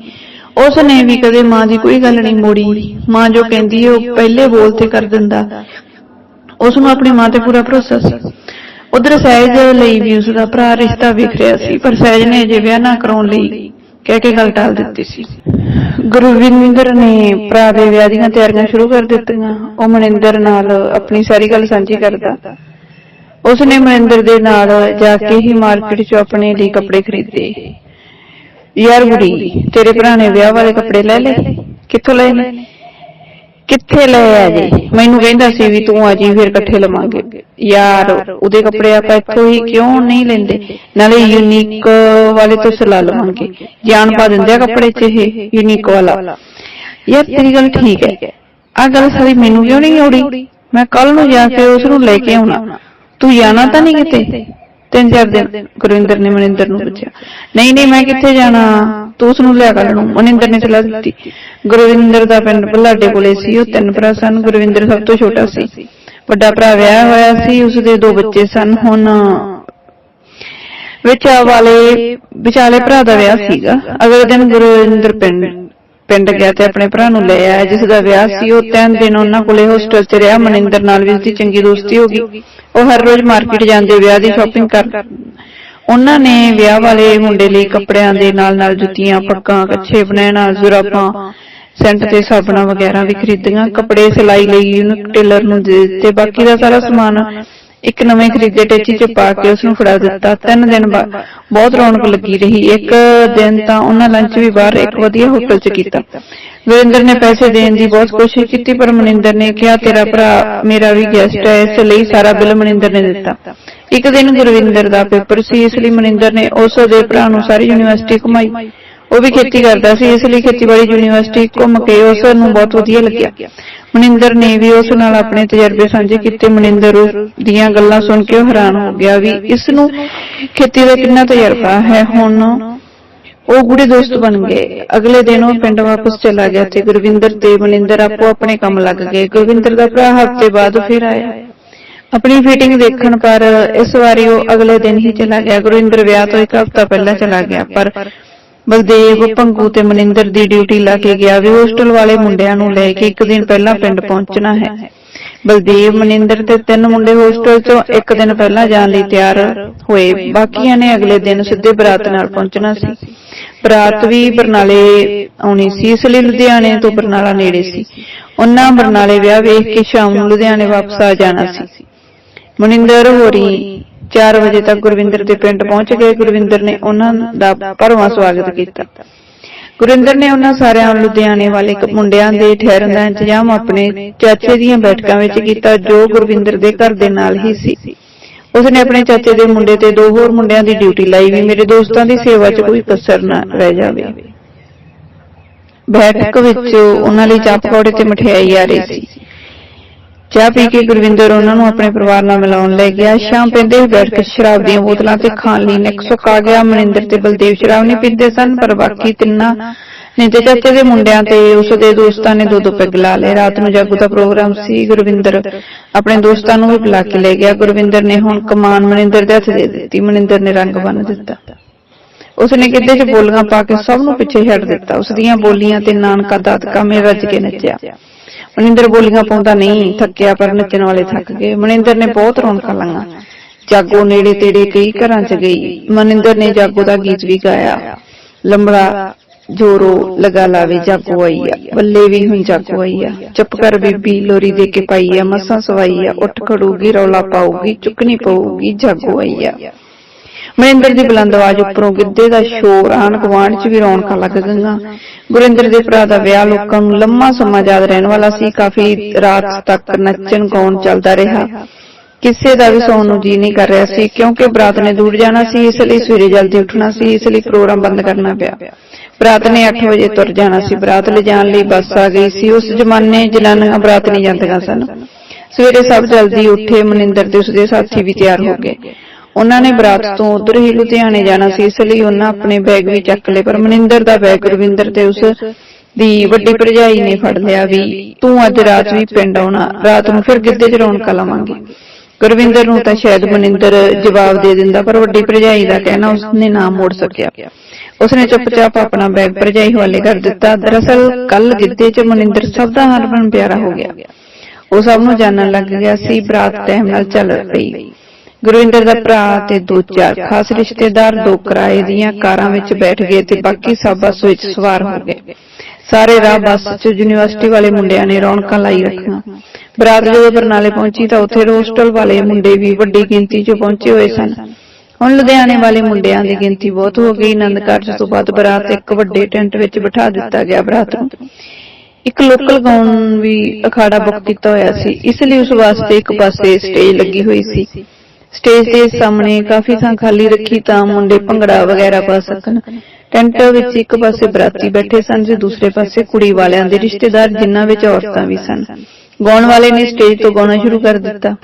ਉਸ ਨੇ ਵੀ ਕਦੇ ਮਾਂ ਦੀ ਕੋਈ ਗੱਲ ਨਹੀਂ ਮੋੜੀ। ਮਾਂ ਜੋ ਕਹਿੰਦੀ ਹੈ, ਉਹ ਪਹਿਲੇ ਬੋਲ ਤੇ ਕਰ ਦਿੰਦਾ। ਉਸ ਨੂੰ ਆਪਣੀ ਮਾਂ ਤੇ ਪੂਰਾ ਭਰੋਸਾ ਸੀ। ਉਧਰ ਸਹਿਜ ਲਈ ਵੀ ਉਸ ਦਾ ਭਰਾ ਰਿਸ਼ਤਾ ਵੇਖ ਰਿਹਾ ਸੀ, ਪਰ ਸਹਿਜ ਨੇ ਅਜੇ ਵਿਆਹ ਨਾ ਕਰਾਉਣ ਲਈ ਕਹਿ ਕੇ ਗੱਲ ਟਾਲ ਦਿੱਤੀ ਸੀ। ਗੁਰਵਿੰਦਰ ਨੇ ਭਰਾ ਦੇ ਵਿਆਹ ਦੀਆਂ ਤਿਆਰੀਆਂ ਸ਼ੁਰੂ ਕਰ ਦਿੱਤੀਆਂ। ਉਹ ਮਨਿੰਦਰ ਨਾਲ ਆਪਣੀ ਸਾਰੀ ਗੱਲ ਸਾਂਝੀ ਕਰਦਾ। ਉਸ ਨੇ ਮਨਿੰਦਰ ਦੇ ਨਾਲ ਜਾ ਕੇ ਹੀ ਮਾਰਕੀਟ ਚ ਆਪਣੇ ਲਈ ਕੱਪੜੇ ਖਰੀਦੇ। ਯਾਰ ਬੁੜੀ, ਤੇਰੇ ਭਰਾ ਨੇ ਵਿਆਹ ਵਾਲੇ ਕੱਪੜੇ ਲੈ ਲਏ। ਕਿੱਥੋਂ ਲਏ ਨੇ? ਕਿੱਥੇ ਲੈ ਆ ਜੀ? ਮੈਨੂੰ ਕਹਿੰਦਾ ਸੀ ਵੀ ਤੂੰ ਆ ਜੀ ਫਿਰ ਇਕੱਠੇ ਲਵਾਂਗੇ। ਯਾਰ ਉਹਦੇ ਕੱਪੜੇ ਆਪਾਂ ਇੱਥੋਂ ਹੀ ਕਿਉਂ ਨਹੀਂ ਲੈਂਦੇ? ਨਾਲੇ ਯੂਨੀਕ ਵਾਲੇ ਤੋਂ ਸਲਾ ਲਵਾਂਗੇ। ਜਾਨ ਪਾ ਦਿੰਦੇ ਆ ਕੱਪੜੇ 'ਚ ਇਹ ਯੂਨੀਕ ਵਾਲਾ। ਯਾਰ ਤੇਰੀ ਗੱਲ ਠੀਕ ਹੈ। ਆ ਗੱਲ ਸਾਰੀ ਮੈਨੂੰ ਕਿਉਂ ਨਹੀਂ ਆਉੜੀ ਮੈਂ ਕੱਲ ਨੂੰ ਜਾ ਕੇ ਉਸ ਨੂੰ ਲੈ ਕੇ ਆਉਣਾ। ਤੂੰ ਜਾਣਾ ਤਾਂ ਨਹੀਂ ਕਿਤੇ? ਤਿੰਨ ਚਾਰ ਦਿਨ। ਗੁਰਵਿੰਦਰ ਨੇ ਮਨਿੰਦਰ ਨੂੰ ਪੁੱਛਿਆ। ਨਹੀਂ ਨਹੀਂ, ਮੈਂ ਕਿੱਥੇ ਜਾਣਾ? ਤੂੰ ਉਸ ਨੂੰ ਲਿਆ ਕਰ ਨੂੰ ਮਨਿੰਦਰ ਨੇ ਸਲਾਹ ਦਿੱਤੀ। ਗੁਰਵਿੰਦਰ ਦਾ ਪਿੰਡ ਬੁਲਾਡੇ ਕੋਲੇ ਸੀ। ਉਹ ਤਿੰਨ ਭਰਾ ਸਨ। ਗੁਰਵਿੰਦਰ ਸਭ ਤੋਂ ਛੋਟਾ ਸੀ। ਵੱਡਾ ਭਰਾ ਵਿਆਹ ਹੋਇਆ ਸੀ। ਉਸ ਦੇ ਦੋ ਬੱਚੇ ਸਨ। ਹੁਣ ਵਿੱਚ ਵਾਲੇ ਵਿਚਾਲੇ ਭਰਾ ਦਾ ਵਿਆਹ ਸੀਗਾ। ਅਗਲੇ ਦਿਨ ਗੁਰਵਿੰਦਰ ਪਿੰਡ ਪਿੰਡ ਗਿਆ ਤੇ ਆਪਣੇ ਭਰਾ ਨੂੰ ਲੈ ਆਇਆ, ਜਿਸ ਦਾ ਵਿਆਹ ਸੀ, ਉਹ ਤਿੰਨ ਦਿਨ ਉਹਨਾਂ ਕੋਲੇ ਹੋਸਟਲ 'ਚ ਰਿਹਾ, ਮਨਿੰਦਰ ਨਾਲ ਵੀ ਉਸਦੀ ਚੰਗੀ ਦੋਸਤੀ ਹੋ ਗਈ। ਉਹ ਹਰ ਰੋਜ਼ ਮਾਰਕੀਟ ਜਾਂਦੇ, ਵਿਆਹ ਦੀ ਸ਼ਾਪਿੰਗ ਕਰ ਉਹਨਾਂ ਨੇ ਵਿਆਹ ਵਾਲੇ ਮੁੰਡੇ ਲਈ ਕੱਪੜਿਆਂ ਦੇ ਨਾਲ ਨਾਲ ਜੁੱਤੀਆਂ, ਪੱਗਾਂ, ਕੱਛੇ ਬਣਾਉਣਾ, ਜ਼ੁਰਾਬਾਂ, ਸੈਂਟ ਤੇ ਸਾਬਣਾ ਵਗੈਰਾ ਵੀ ਖਰੀਦੀਆਂ, ਕੱਪੜੇ ਸਿਲਾਈ ਲਈ ਉਹਨੂੰ ਟੇਲਰ ਨੂੰ ਦੇ ਦਿੱਤੇ, ਬਾਕੀ ਦਾ ਸਾਰਾ ਸਮਾਨ ਇੱਕ ਨਵੇਂ ਖਰੀਦੇ ਟੇਚੀ 'ਚ ਪਾ ਕੇ ਉਸ ਨੂੰ ਫੜਾ ਦਿੱਤਾ। ਤਿੰਨ ਦਿਨ ਬਾਅਦ ਬਹੁਤ ਰੌਣਕ ਲੱਗੀ ਰਹੀ। ਇੱਕ ਦਿਨ ਤਾਂ ਉਹਨਾਂ ਲੰਚ ਵੀ ਬਾਹਰ ਇੱਕ ਵਧੀਆ ਹੋਟਲ 'ਚ ਕੀਤਾ। ਗੁਰਿੰਦਰ ਨੇ ਪੈਸੇ ਦੇਣ ਦੀ ਬਹੁਤ ਕੋਸ਼ਿਸ਼ ਕੀਤੀ, ਪਰ ਮਨਿੰਦਰ ਨੇ ਕਿਹਾ, ਤੇਰਾ ਭਰਾ ਮੇਰਾ ਵੀ ਗੈਸਟ ਹੈ, ਇਸ ਲਈ ਸਾਰਾ ਬਿੱਲ ਮਨਿੰਦਰ ਨੇ ਦਿੱਤਾ। ਇੱਕ ਦਿਨ ਗੁਰਵਿੰਦਰ ਦਾ ਪੇਪਰ ਸੀ, ਇਸ ਲਈ ਮਨਿੰਦਰ ਨੇ ਉਸ ਦੇ ਭਰਾ ਨੂੰ ਸਾਰੀ ਯੂਨੀਵਰਸਿਟੀ ਘੁਮਾਈ। ਉਹ ਵੀ ਖੇਤੀ ਕਰਦਾ ਸੀ ਇਸ ਲਈ ਖੇਤੀਬਾੜੀ ਯੂਨੀਵਰਸਿਟੀ ਘੁੰਮ ਕੇ ਉਸ ਨੂੰ ਬਹੁਤ ਵਧੀਆ ਲੱਗਿਆ। ਮਨਿੰਦਰ ਨੇ ਵੀ ਉਸ ਨਾਲ ਆਪਣੇ ਤਜਰਬੇ ਸਾਂਝੇ ਕੀਤੇ। ਮਨਿੰਦਰ ਦੀਆਂ ਗੱਲਾਂ ਸੁਣ ਕੇ ਹੈਰਾਨ ਹੋ ਗਿਆ ਵੀ ਇਸ ਨੂੰ ਖੇਤੀ ਦਾ ਕਿੰਨਾ ਤਜਰਬਾ ਹੈ। ਹੁਣ ਉਹ ਗੂੜੇ ਦੋਸਤ ਬਣ ਗਏ। ਅਗਲੇ ਦਿਨ ਉਹ ਪਿੰਡ ਵਾਪਸ ਚਲਾ ਗਿਆ ਤੇ ਗੁਰਵਿੰਦਰ ਤੇ ਮਨਿੰਦਰ ਆਪੋ ਆਪਣੇ ਕੰਮ ਲੱਗ ਗਏ। ਗੁਰਵਿੰਦਰ ਦਾ ਭਰਾ ਹਫ਼ਤੇ ਬਾਅਦ ਫਿਰ ਆਇਆ। ਆਪਣੀ ਫੀਟਿੰਗ ਦੇਖਣ ਪਰ ਇਸ ਵਾਰੀ ਉਹ ਅਗਲੇ ਦਿਨ ਹੀ ਚਲਾ ਗਿਆ। ਗੁਰਵਿੰਦਰ ਵਿਆਹ ਤੋਂ ਇੱਕ ਹਫ਼ਤਾ ਪਹਿਲਾਂ ਚਲਾ ਗਿਆ ਪਰ ਬਲਦੇਵ, ਪੰਗੂ ਤੇ ਮਨਿੰਦਰ ਦੀ ਡਿਊਟੀ ਲਾ ਕੇ ਗਿਆ। ਵੀ ਹੋਸਟਲ ਵਾਲੇ ਮੁੰਡਿਆਂ ਨੂੰ ਲੈ ਕੇ ਇੱਕ ਦਿਨ ਪਹਿਲਾਂ ਪਿੰਡ ਪਹੁੰਚਣਾ ਹੈ। ਬਲਦੇਵ, ਮਨਿੰਦਰ ਤੇ ਤਿੰਨ ਮੁੰਡੇ ਹੋਸਟਲ ਤੋਂ ਇੱਕ ਦਿਨ ਪਹਿਲਾਂ ਜਾਣ ਲਈ ਤਿਆਰ ਹੋਏ। ਬਾਕੀਆਂ ਨੇ ਅਗਲੇ ਦਿਨ ਸਿੱਧੇ ਬਰਾਤ ਨਾਲ ਪਹੁੰਚਣਾ ਸੀ। ਬਰਾਤ ਵੀ ਬਰਨਾਲੇ ਆਉਣੀ ਸੀ, ਇਸ ਲਈ ਲੁਧਿਆਣੇ ਤੋਂ ਬਰਨਾਲਾ ਨੇੜੇ ਸੀ। ਉਹਨਾਂ ਬਰਨਾਲੇ ਵਿਆਹ ਵੇਖ ਕੇ ਸ਼ਾਮ ਨੂੰ ਲੁਧਿਆਣੇ ਵਾਪਸ ਆ ਜਾਣਾ ਸੀ। ਮਨਿੰਦਰ ਹੋਰੀ 4 ਵਜੇ ਤੱਕ ਗੁਰਵਿੰਦਰ ਦੇ ਪਿੰਡ ਪਹੁੰਚ ਗਏ। ਗੁਰਵਿੰਦਰ ਨੇ ਉਹਨਾਂ ਦਾ ਭਰਵਾਂ ਸਵਾਗਤ ਕੀਤਾ। ਗੁਰਿੰਦਰ ਨੇ ਉਹਨਾਂ ਸਾਰਿਆਂ ਲੁਧਿਆਣੇ ਵਾਲੇ ਮੁੰਡਿਆਂ ਦੇ ਠਹਿਰਨ ਦਾ ਇੰਤਜ਼ਾਮ ਆਪਣੇ ਚਾਚੇ ਦੀਆਂ ਬੈਠਕਾਂ ਵਿੱਚ ਕੀਤਾ, ਜੋ ਗੁਰਵਿੰਦਰ ਦੇ ਘਰ ਦੇ ਨਾਲ ਹੀ ਸੀ। ਉਸਨੇ ਆਪਣੇ ਚਾਚੇ ਦੇ ਮੁੰਡੇ ਤੇ ਦੋ ਹੋਰ ਮੁੰਡਿਆਂ ਦੀ ਡਿਊਟੀ ਲਾਈ ਵੀ ਮੇਰੇ ਦੋਸਤਾਂ ਦੀ ਸੇਵਾ 'ਚ ਕੋਈ ਕਸਰ ਨਾ ਰਹਿ ਜਾਵੇ। ਬੈਠਕ ਵਿੱਚ ਉਹਨਾਂ ਲਈ ਚਾਹ ਪਕੌੜੇ ਤੇ ਮਠਿਆਈ ਆ ਰਹੀ ਸੀ। ਚਾਹ ਪੀ ਕੇ ਗੁਰਵਿੰਦਰ ਉਹਨਾਂ ਨੂੰ ਆਪਣੇ ਪਰਿਵਾਰ ਨਾਲ ਮਿਲਾਉਣ ਲੈ ਗਿਆ। ਸ਼ਾਮ ਪੈਂਦੇ ਹੀ ਬੈਠ ਕੇ ਸ਼ਰਾਬ ਦੀਆਂ ਬੋਤਲਾਂ ਤੇ ਖਾਣ ਲਈ ਨਿਕਸੁਕ ਆ ਗਿਆ। ਮਨਿੰਦਰ ਤੇ ਬਲਦੇਵ ਸ਼ਰਾਬ ਨਹੀਂ ਪੀਂਦੇ ਸਨ, ਪਰ ਬਾਕੀ ਤਿੰਨਾਂ ਨੇ ਤੇ ਚਾਚੇ ਦੇ ਮੁੰਡਿਆਂ ਤੇ ਉਸ ਦੇ ਦੋਸਤਾਂ ਨੇ ਦੋ ਦੋ ਪੈਗ ਲਾ ਲਏ। ਰਾਤ ਨੂੰ ਜਾਗੂ ਦਾ ਪ੍ਰੋਗਰਾਮ ਸੀ। ਗੁਰਵਿੰਦਰ ਆਪਣੇ ਦੋਸਤਾਂ ਨੂੰ ਵੀ ਬੁਲਾ ਕੇ ਲੈ ਗਿਆ। ਗੁਰਵਿੰਦਰ ਨੇ ਹੁਣ ਕਮਾਨ ਮਨਿੰਦਰ ਦੇ ਹੱਥ ਦੇ ਦਿੱਤੀ। ਮਨਿੰਦਰ ਨੇ ਰੰਗ ਬੰਨ ਦਿੱਤਾ। ਉਸਨੇ ਕਿੱਦੇ 'ਚ ਬੋਲੀਆਂ ਪਾ ਕੇ ਸਭ ਨੂੰ ਪਿੱਛੇ ਛੱਡ ਦਿੱਤਾ। ਉਸ ਦੀਆਂ ਬੋਲੀਆਂ ਤੇ ਨਾਨਕਾ ਦਾਦਕਾ ਮੇ ਰੱਜ ਕੇ ਨੱਚਿਆ। ਮਨਿੰਦਰ ਬੋਲੀਆਂ ਪਾਉਂਦਾ ਨਹੀਂ, ਥੱਕਿਆ ਪਰ ਨੱਚਣ ਵਾਲੇ ਥੱਕ ਗਏ। ਮਨਿੰਦਰ ਨੇ ਬਹੁਤ ਰੌਣਕਾਂ ਲਾਈਆਂ। ਜਾਗੋ ਨੇੜੇ ਤੇੜੇ ਕਈ ਘਰਾਂ 'ਚ ਗਈ। ਮਨਿੰਦਰ ਨੇ ਜਾਗੋ ਦਾ ਗੀਤ ਵੀ ਗਾਇਆ। ਲੰਬੜਾ ਜੋਰੋ ਲਗਾ ਲਾਵੇ ਜਾਗੋ ਆਈ ਆ। ਬੱਲੇ ਵੀ ਹੁਣ ਜਾਗੋ ਆਈ ਆ। ਚੁੱਪ ਕਰ ਬੀਬੀ ਲੋਰੀ ਦੇ ਕੇ ਪਾਈ ਆ। ਮਸਾਂ ਸਵਾਈ ਆ। ਉੱਠ ਖੜੂਗੀ, ਰੌਲਾ ਪਾਊਗੀ, ਚੁੱਕਣੀ ਪਊਗੀ, ਜਾਗੋ ਆਈ ਆ ਮਨਿੰਦਰ ਦੀ ਬੁਲੰਦ ਆਵਾਜ਼ ਉੱਪਰੋਂ ਗਿੱਧੇ ਦਾ ਸ਼ੋਰ ਆਣ ਗੁਆਂਢ 'ਚ ਵੀ ਰੌਣਕਾਂ ਲੱਗ ਗਈਆਂ। ਗੁਰਿੰਦਰ ਦੇ ਭਰਾ ਦਾ ਵਿਆਹ ਲੋਕਾਂ ਨੂੰ ਲੰਮਾ ਸਮਾਂ ਯਾਦ ਰਹਿਣ ਵਾਲਾ ਸੀ। ਕਾਫੀ ਰਾਤ ਤੱਕ ਨੱਚਣ ਗਾਉਣ ਚੱਲਦਾ ਰਿਹਾ। ਕਿਸੇ ਦਾ ਵੀ ਸੌਣ ਨੂੰ ਜੀ ਨਹੀਂ ਕਰ ਰਿਹਾ ਸੀ ਕਿਉਂਕਿ ਬਰਾਤ ਨੇ ਦੂਰ ਜਾਣਾ ਸੀ ਇਸ ਲਈ ਸਵੇਰੇ ਜਲਦੀ ਉੱਠਣਾ ਸੀ ਇਸ ਲਈ ਪ੍ਰੋਗਰਾਮ ਬੰਦ ਕਰਨਾ ਪਿਆ। ਬਰਾਤ ਨੇ 8 ਵਜੇ ਤੁਰ ਜਾਣਾ ਸੀ। ਬਰਾਤ ਲਿਜਾਣ ਲਈ ਬੱਸ ਆ ਗਈ ਸੀ। ਉਸ ਜ਼ਮਾਨੇ ਜਨਾਨੀਆਂ ਬਰਾਤ ਨਹੀਂ ਜਾਂਦੀਆਂ ਸਨ। ਸਵੇਰੇ ਸਭ ਜਲਦੀ ਉੱਠੇ ਮਨਿੰਦਰ ਤੇ ਉਸਦੇ ਸਾਥੀ ਵੀ ਤਿਆਰ ਹੋ ਗਏ ਉਹਨਾਂ ਨੇ ਬਰਾਤ ਤੋਂ ਉਧਰ ਹੀ ਲੁਧਿਆਣੇ ਜਾਣਾ ਸੀ ਇਸ ਲਈ ਉਹਨਾਂ ਆਪਣੇ ਬੈਗ ਵੀ ਚੱਕ ਲਏ ਪਰ ਮਨਿੰਦਰ ਦਾ ਬੈਗ ਰਵਿੰਦਰ ਤੇ ਉਸ ਦੀ ਵੱਡੀ ਭਰਜਾਈ ਨੇ ਫੜ ਲਿਆ ਵੀ ਤੂੰ ਅੱਜ ਰਾਤ ਵੀ ਪਿੰਡ ਆਉਣਾ ਰਾਤ ਨੂੰ ਫਿਰ ਗਿੱਧੇ 'ਚ ਰੌਣਕਾਂ ਲਾਵਾਂਗੇ ਗੁਰਵਿੰਦਰ ਨੂੰ ਤਾਂ ਸ਼ਾਇਦ ਮਨਿੰਦਰ ਜਵਾਬ ਦੇ ਦਿੰਦਾ ਪਰ ਵੱਡੀ ਭਰਜਾਈ ਦਾ ਕਹਿਣਾ ਉਸਨੇ ਨਾ ਮੋੜ ਸਕਿਆ। ਉਸਨੇ ਚੁੱਪਚਾਪ ਆਪਣਾ ਬੈਗ ਭਰਜਾਈ ਹਵਾਲੇ ਕਰ ਦਿੱਤਾ। ਦਰਅਸਲ ਕੱਲ ਗਿੱਧੇ 'ਚ ਮਨਿੰਦਰ ਸਭ ਦਾ ਹਰਮਨ ਪਿਆਰਾ ਹੋ ਗਿਆ। ਉਹ ਸਭ ਨੂੰ ਜਾਣਨ ਲੱਗ ਗਿਆ ਸੀ ਬਰਾਤ ਟਾਈਮ ਨਾਲ ਚੱਲ ਰਹੀ ਗੁਰਵਿੰਦਰ ਦਾ ਭਰਾ ਤੇ ਦੋ ਚਾਰ ਖਾਸ ਰਿਸ਼ਤੇਦਾਰ ਦੋ ਕਿਰਾਏ ਦੀਆਂ ਕਾਰਾਂ ਵਿੱਚ ਬੈਠ ਗਏ ਤੇ ਬਾਕੀ ਸਭ ਬੱਸ ਵਿੱਚ ਸਵਾਰ ਹੋ ਗਏ। ਸਾਰੇ ਰਾਹ ਬੱਸ 'ਚ ਯੂਨੀਵਰਸਿਟੀ ਵਾਲੇ ਮੁੰਡਿਆਂ ਨੇ ਰੌਣਕਾਂ ਲਾਈ ਰੱਖੀਆਂ। ਬਰਾਤ ਜਦੋਂ ਬਰਨਾਲੇ ਪਹੁੰਚੀ ਤਾਂ ਉੱਥੇ ਰੋਸਟਲ ਵਾਲੇ ਮੁੰਡੇ ਵੀ ਵੱਡੀ ਗਿਣਤੀ 'ਚ ਪਹੁੰਚੇ ਹੋਏ ਸਨ। ਹੁਣ ਲੁਧਿਆਣੇ ਵਾਲੇ ਮੁੰਡਿਆਂ ਦੀ ਗਿਣਤੀ ਬਹੁਤ ਹੋ ਗਈ। ਆਨੰਦ ਕਾਰਜ ਤੋਂ ਬਾਅਦ ਬਰਾਤ ਇੱਕ ਵੱਡੇ ਟੈਂਟ ਵਿੱਚ ਬਿਠਾ ਦਿੱਤਾ ਗਿਆ ਬਰਾਤ ਨੂੰ। ਇੱਕ ਲੋਕਲ ਗਾਉਣ ਵੀ ਅਖਾੜਾ ਬੁੱਕ ਕੀਤਾ ਹੋਇਆ ਸੀ ਇਸ ਲਈ ਉਸ ਵਾਸਤੇ ਇੱਕ ਪਾਸੇ ਸਟੇਜ ਲੱਗੀ ਹੋਈ ਸੀ ਸਟੇਜ ਦੇ ਸਾਹਮਣੇ ਕਾਫੀ ਥਾਂ ਖਾਲੀ ਰੱਖੀ ਤਾਂ ਮੁੰਡੇ ਭੰਗੜਾ ਵਗੈਰਾ ਪਾ ਸਕਣ। ਟੈਂਟ ਵਿੱਚ ਇੱਕ ਪਾਸੇ ਬਰਾਤੀ ਬੈਠੇ ਸਨ ਤੇ ਦੂਸਰੇ ਪਾਸੇ ਕੁੜੀ ਵਾਲਿਆਂ ਦੇ ਰਿਸ਼ਤੇਦਾਰ, ਜਿਨ੍ਹਾਂ ਵਿੱਚ ਔਰਤਾਂ ਵੀ ਸਨ। ਗਾਉਣ ਵਾਲੇ ਨੇ ਸਟੇਜ ਤੋਂ ਗਾਉਣਾ ਸ਼ੁਰੂ ਕਰ ਦਿੱਤਾ।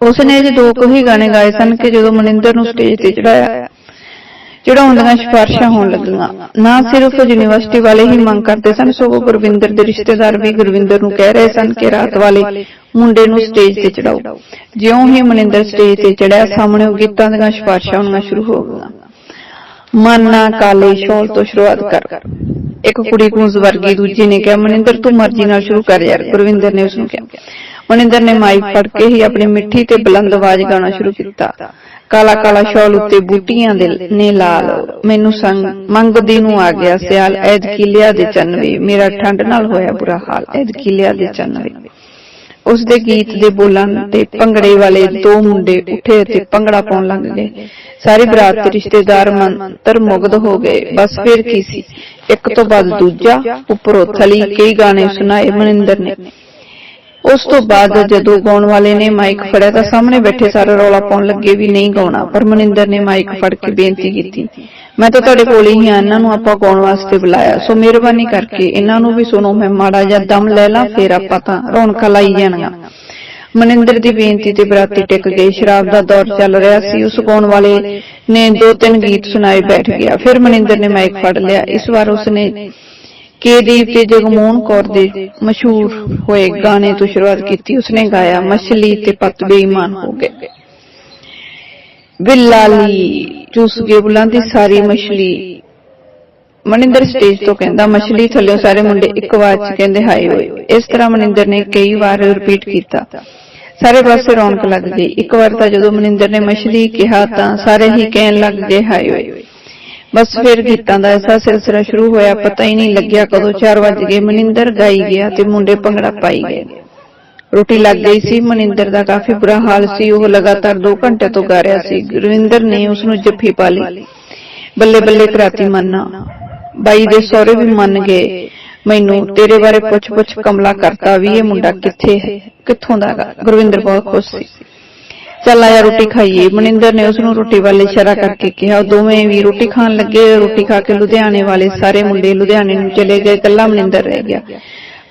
ਉਸਨੇ ਅਜੇ ਦੋ ਕੁ ਹੀ ਗਾਣੇ ਗਾਏ ਸਨ ਕਿ ਜਦੋਂ ਮਨਿੰਦਰ ਨੂੰ ਸਟੇਜ ਤੇ ਚੜਾਇਆ ਚੜਾਉਣ ਸਿਫਾਰਸ਼ਾਂ ਹੋਣ ਲੱਗੀਆਂ। ਨਾ ਸਿਰਫ ਯੂਨੀਵਰਸਿਟੀ ਵਾਲੇ ਹੀ ਮੰਗ ਕਰਦੇ ਸਨ, ਸਗੋਂ ਗੁਰਵਿੰਦਰ ਦੇ ਰਿਸ਼ਤੇਦਾਰ ਵੀ ਗੁਰਵਿੰਦਰ ਨੂੰ ਕਹਿ ਰਹੇ ਸਨ ਕਿ ਰਾਤ ਵਾਲੇ ਮੁੰਡੇ ਨੂੰ ਸਟੇਜ ਤੇ ਚੜਾਓ। ਜਿਉਂ ਹੀ ਮਨਿੰਦਰ ਸਟੇਜ ਤੇ ਚੜਿਆ, ਸਾਹਮਣੇ ਉਹ ਗੀਤਾਂ ਦੀਆਂ ਸਿਫਾਰਸ਼ਾਂ ਹੋਣੀਆਂ ਸ਼ੁਰੂ ਹੋ ਗਈਆਂ। ਮਾਨਾ ਕਾਲੇ ਸ਼ੌਲ ਤੋਂ ਸ਼ੁਰੂਆਤ ਕਰ। ਇੱਕ ਕੁੜੀ ਗੂੰਜ ਵਰਗੀ ਦੂਜੀ ਨੇ ਕਿਹਾ, ਮਨਿੰਦਰ, ਤੂੰ ਮਰਜ਼ੀ ਨਾਲ ਸ਼ੁਰੂ ਕਰ ਯਾਰ। ਗੁਰਵਿੰਦਰ ਨੇ ਉਸ ਨੂੰ ਕਿਹਾ। ਮਨਿੰਦਰ ਨੇ ਮਾਈਕ ਫੜ ਕੇ ਹੀ ਆਪਣੀ ਮਿੱਠੀ ਤੇ ਬੁਲੰਦ ਆਵਾਜ਼ ਗਾਉਣਾ ਸ਼ੁਰੂ ਕੀਤਾ। ਕਾਲਾ ਕਾਲਾ ਸ਼ੌਲ ਉੱਤੇ ਬੂਟੀਆਂ ਦੇ ਨੇ ਲਾਲ। ਮੈਨੂੰ ਸੰਗ ਮੰਗਦੀ ਨੂੰ ਆ ਗਿਆ ਸਿਆਲ ਐਦ ਕੀ ਲਿਆ ਦੇ ਚੰਨਵੇ। ਮੇਰਾ ਠੰਡ ਨਾਲ ਹੋਇਆ ਬੁਰਾ ਹਾਲ ਐਦ ਕੀ ਲਿਆ ਦੇ ਚੰਨਵੇ। ਉਸ ਦੇ ਗੀਤ ਦੇ ਬੋਲਾਂ ਤੇ ਭੰਗੜੇ ਵਾਲੇ ਦੋ ਮੁੰਡੇ ਉੱਠੇ ਅਤੇ ਭੰਗੜਾ ਪਾਉਣ ਲੱਗ ਗਏ। ਸਾਰੀ ਬਰਾਤ ਦੇ ਰਿਸ਼ਤੇਦਾਰ ਮੰਤਰ ਮੁਗਧ ਹੋ ਗਏ। ਬਸ ਫਿਰ ਕੀ ਸੀ? ਇੱਕ ਤੋਂ ਬਾਅਦ ਦੂਜਾ ਉੱਪਰੋਂ ਥਲੀ ਕਈ ਗਾਣੇ ਸੁਣਾਏ ਮਨਿੰਦਰ ਨੇ। ਉਸ ਤੋਂ ਬਾਅਦ ਜਦੋਂ ਗਾਉਣ ਵਾਲੇ ਨੇ ਮਾਈਕ ਫੜਿਆ ਤਾਂ ਸਾਹਮਣੇ ਬੈਠੇ ਸਾਰੇ ਰੌਲਾ ਪਾਉਣ ਲੱਗੇ ਵੀ ਨਹੀਂ ਗਾਉਣਾ। ਪਰ ਮਨਿੰਦਰ ਨੇ ਮਾਈਕ ਫੜ ਕੇ ਬੇਨਤੀ ਕੀਤੀ। ਮੈਂ ਤਾਂ ਤੁਹਾਡੇ ਕੋਲ ਹੀ ਹਾਂ ਇਹਨਾਂ ਨੂੰ ਆਪਾਂ ਗਾਉਣ ਵਾਸਤੇ ਬੁਲਾਇਆ। ਸੋ ਮਿਹਰਬਾਨੀ ਕਰਕੇ ਇਹਨਾਂ ਨੂੰ ਵੀ ਸੁਣੋ ਮੈਂ ਮਾੜਾ ਜਿਹਾ ਦਮ ਲੈ ਲਾਂ ਫੇਰ ਆਪਾਂ ਤਾਂ ਰੌਣਕਾਂ ਲਾਈ ਜਾਣੀਆਂ ਮਨਿੰਦਰ ਦੀ ਬੇਨਤੀ ਤੇ ਬਰਾਤੀ ਟਿਕ ਗਈ। ਸ਼ਰਾਬ ਦਾ ਦੌਰ ਚੱਲ ਰਿਹਾ ਸੀ। ਉਸ ਗਾਉਣ ਵਾਲੇ ਨੇ ਦੋ ਤਿੰਨ ਗੀਤ ਸੁਣਾਏ ਬੈਠ ਗਿਆ। ਫਿਰ ਮਨਿੰਦਰ ਨੇ ਮਾਈਕ ਫੜ ਲਿਆ। ਇਸ ਵਾਰ ਉਸਨੇ ਕੇਦੀਪ ਤੇ ਜਗਮੋਹਨ ਕੌਰ ਦੇ ਮਸ਼ਹੂਰ ਹੋਏ ਗਾਣੇ ਤੋਂ ਸ਼ੁਰੂਆਤ ਕੀਤੀ, ਉਸਨੇ ਗਾਇਆ, ਮਛਲੀ ਤੇ ਪੱਤ ਬੇਈਮਾਨ ਹੋ ਗਏ। ਬਿੱਲਾਲੀ ਚੂਸ ਕੇ ਬੁਲਾਂਦੀ ਸਾਰੀ ਮਛਲੀ। ਮਨਿੰਦਰ ਸਟੇਜ ਤੋਂ ਕਹਿੰਦਾ, ਮਛਲੀ ਥੱਲੇ ਸਾਰੇ ਮੁੰਡੇ ਇੱਕ ਵਾਰ ਚ ਕਹਿੰਦੇ, ਹਾਏ ਹੋਏ ਇਸ ਤਰ੍ਹਾਂ ਮਨਿੰਦਰ ਨੇ ਕਈ ਵਾਰ ਰਿਪੀਟ ਕੀਤਾ। ਸਾਰੇ ਪਾਸੇ ਰੌਣਕ ਲੱਗ ਗਈ। ਇੱਕ ਵਾਰ ਤਾਂ ਜਦੋਂ ਮਨਿੰਦਰ ਨੇ ਮਛਲੀ ਕਿਹਾ ਤਾਂ ਸਾਰੇ ਹੀ ਕਹਿਣ ਲੱਗ ਗਏ, ਹਾਏ ਹੋਏ ਬਸ ਫਿਰ ਗੀਤਾਂ ਦਾ ਐਸਾ ਸਿਲਸਿਲਾ ਸ਼ੁਰੂ ਹੋਇਆ ਪਤਾ ਹੀ ਨਹੀਂ ਲੱਗਿਆ ਕਦੋਂ 4 ਵਜ ਗਏ ਮਨਿੰਦਰ ਗਾਈ ਗਿਆ ਤੇ ਮੁੰਡੇ ਭੰਗੜਾ ਪਾਈ ਗਏ। ਰੋਟੀ ਲੱਗ ਗਈ ਸੀ ਮਨਿੰਦਰ ਦਾ ਕਾਫੀ ਬੁਰਾ ਹਾਲ ਸੀ ਉਹ ਲਗਾਤਾਰ 2 ਘੰਟੇ ਤੋਂ ਗਾ ਰਿਹਾ ਸੀ। ਗੁਰਵਿੰਦਰ ਨੇ ਉਸ ਨੂੰ ਜੱਫੀ ਪਾ ਲਈ। ਬੱਲੇ ਬੱਲੇ ਕਰਾਤੀ ਮੰਨਾ। ਬਾਈ ਦੇ ਸਹੁਰੇ ਵੀ ਮੰਨ ਗਏ ਮੈਨੂੰ ਤੇਰੇ ਬਾਰੇ ਪੁੱਛ ਪੁੱਛ ਕਮਲਾ ਕਰਤਾ ਵੀ ਇਹ ਮੁੰਡਾ ਕਿੱਥੇ ਹੈ? ਕਿੱਥੋਂ ਦਾ ਹੈਗਾ? ਗੁਰਵਿੰਦਰ ਬਹੁਤ ਖੁਸ਼ ਸੀ। ਚੱਲ ਆਇਆ ਰੋਟੀ ਖਾਈਏ। ਮਨਿੰਦਰ ਨੇ ਉਸ ਨੂੰ ਰੋਟੀ ਵੱਲ ਇਸ਼ਾਰਾ ਕਰਕੇ ਕਿਹਾ। ਦੋਵੇਂ ਵੀ ਰੋਟੀ ਖਾਣ ਲੱਗੇ। ਰੋਟੀ ਖਾ ਕੇ ਲੁਧਿਆਣੇ ਵਾਲੇ ਸਾਰੇ ਮੁੰਡੇ ਲੁਧਿਆਣੇ ਨੂੰ ਚਲੇ ਗਏ। ਇਕੱਲਾ ਮਨਿੰਦਰ ਰਹਿ ਗਿਆ।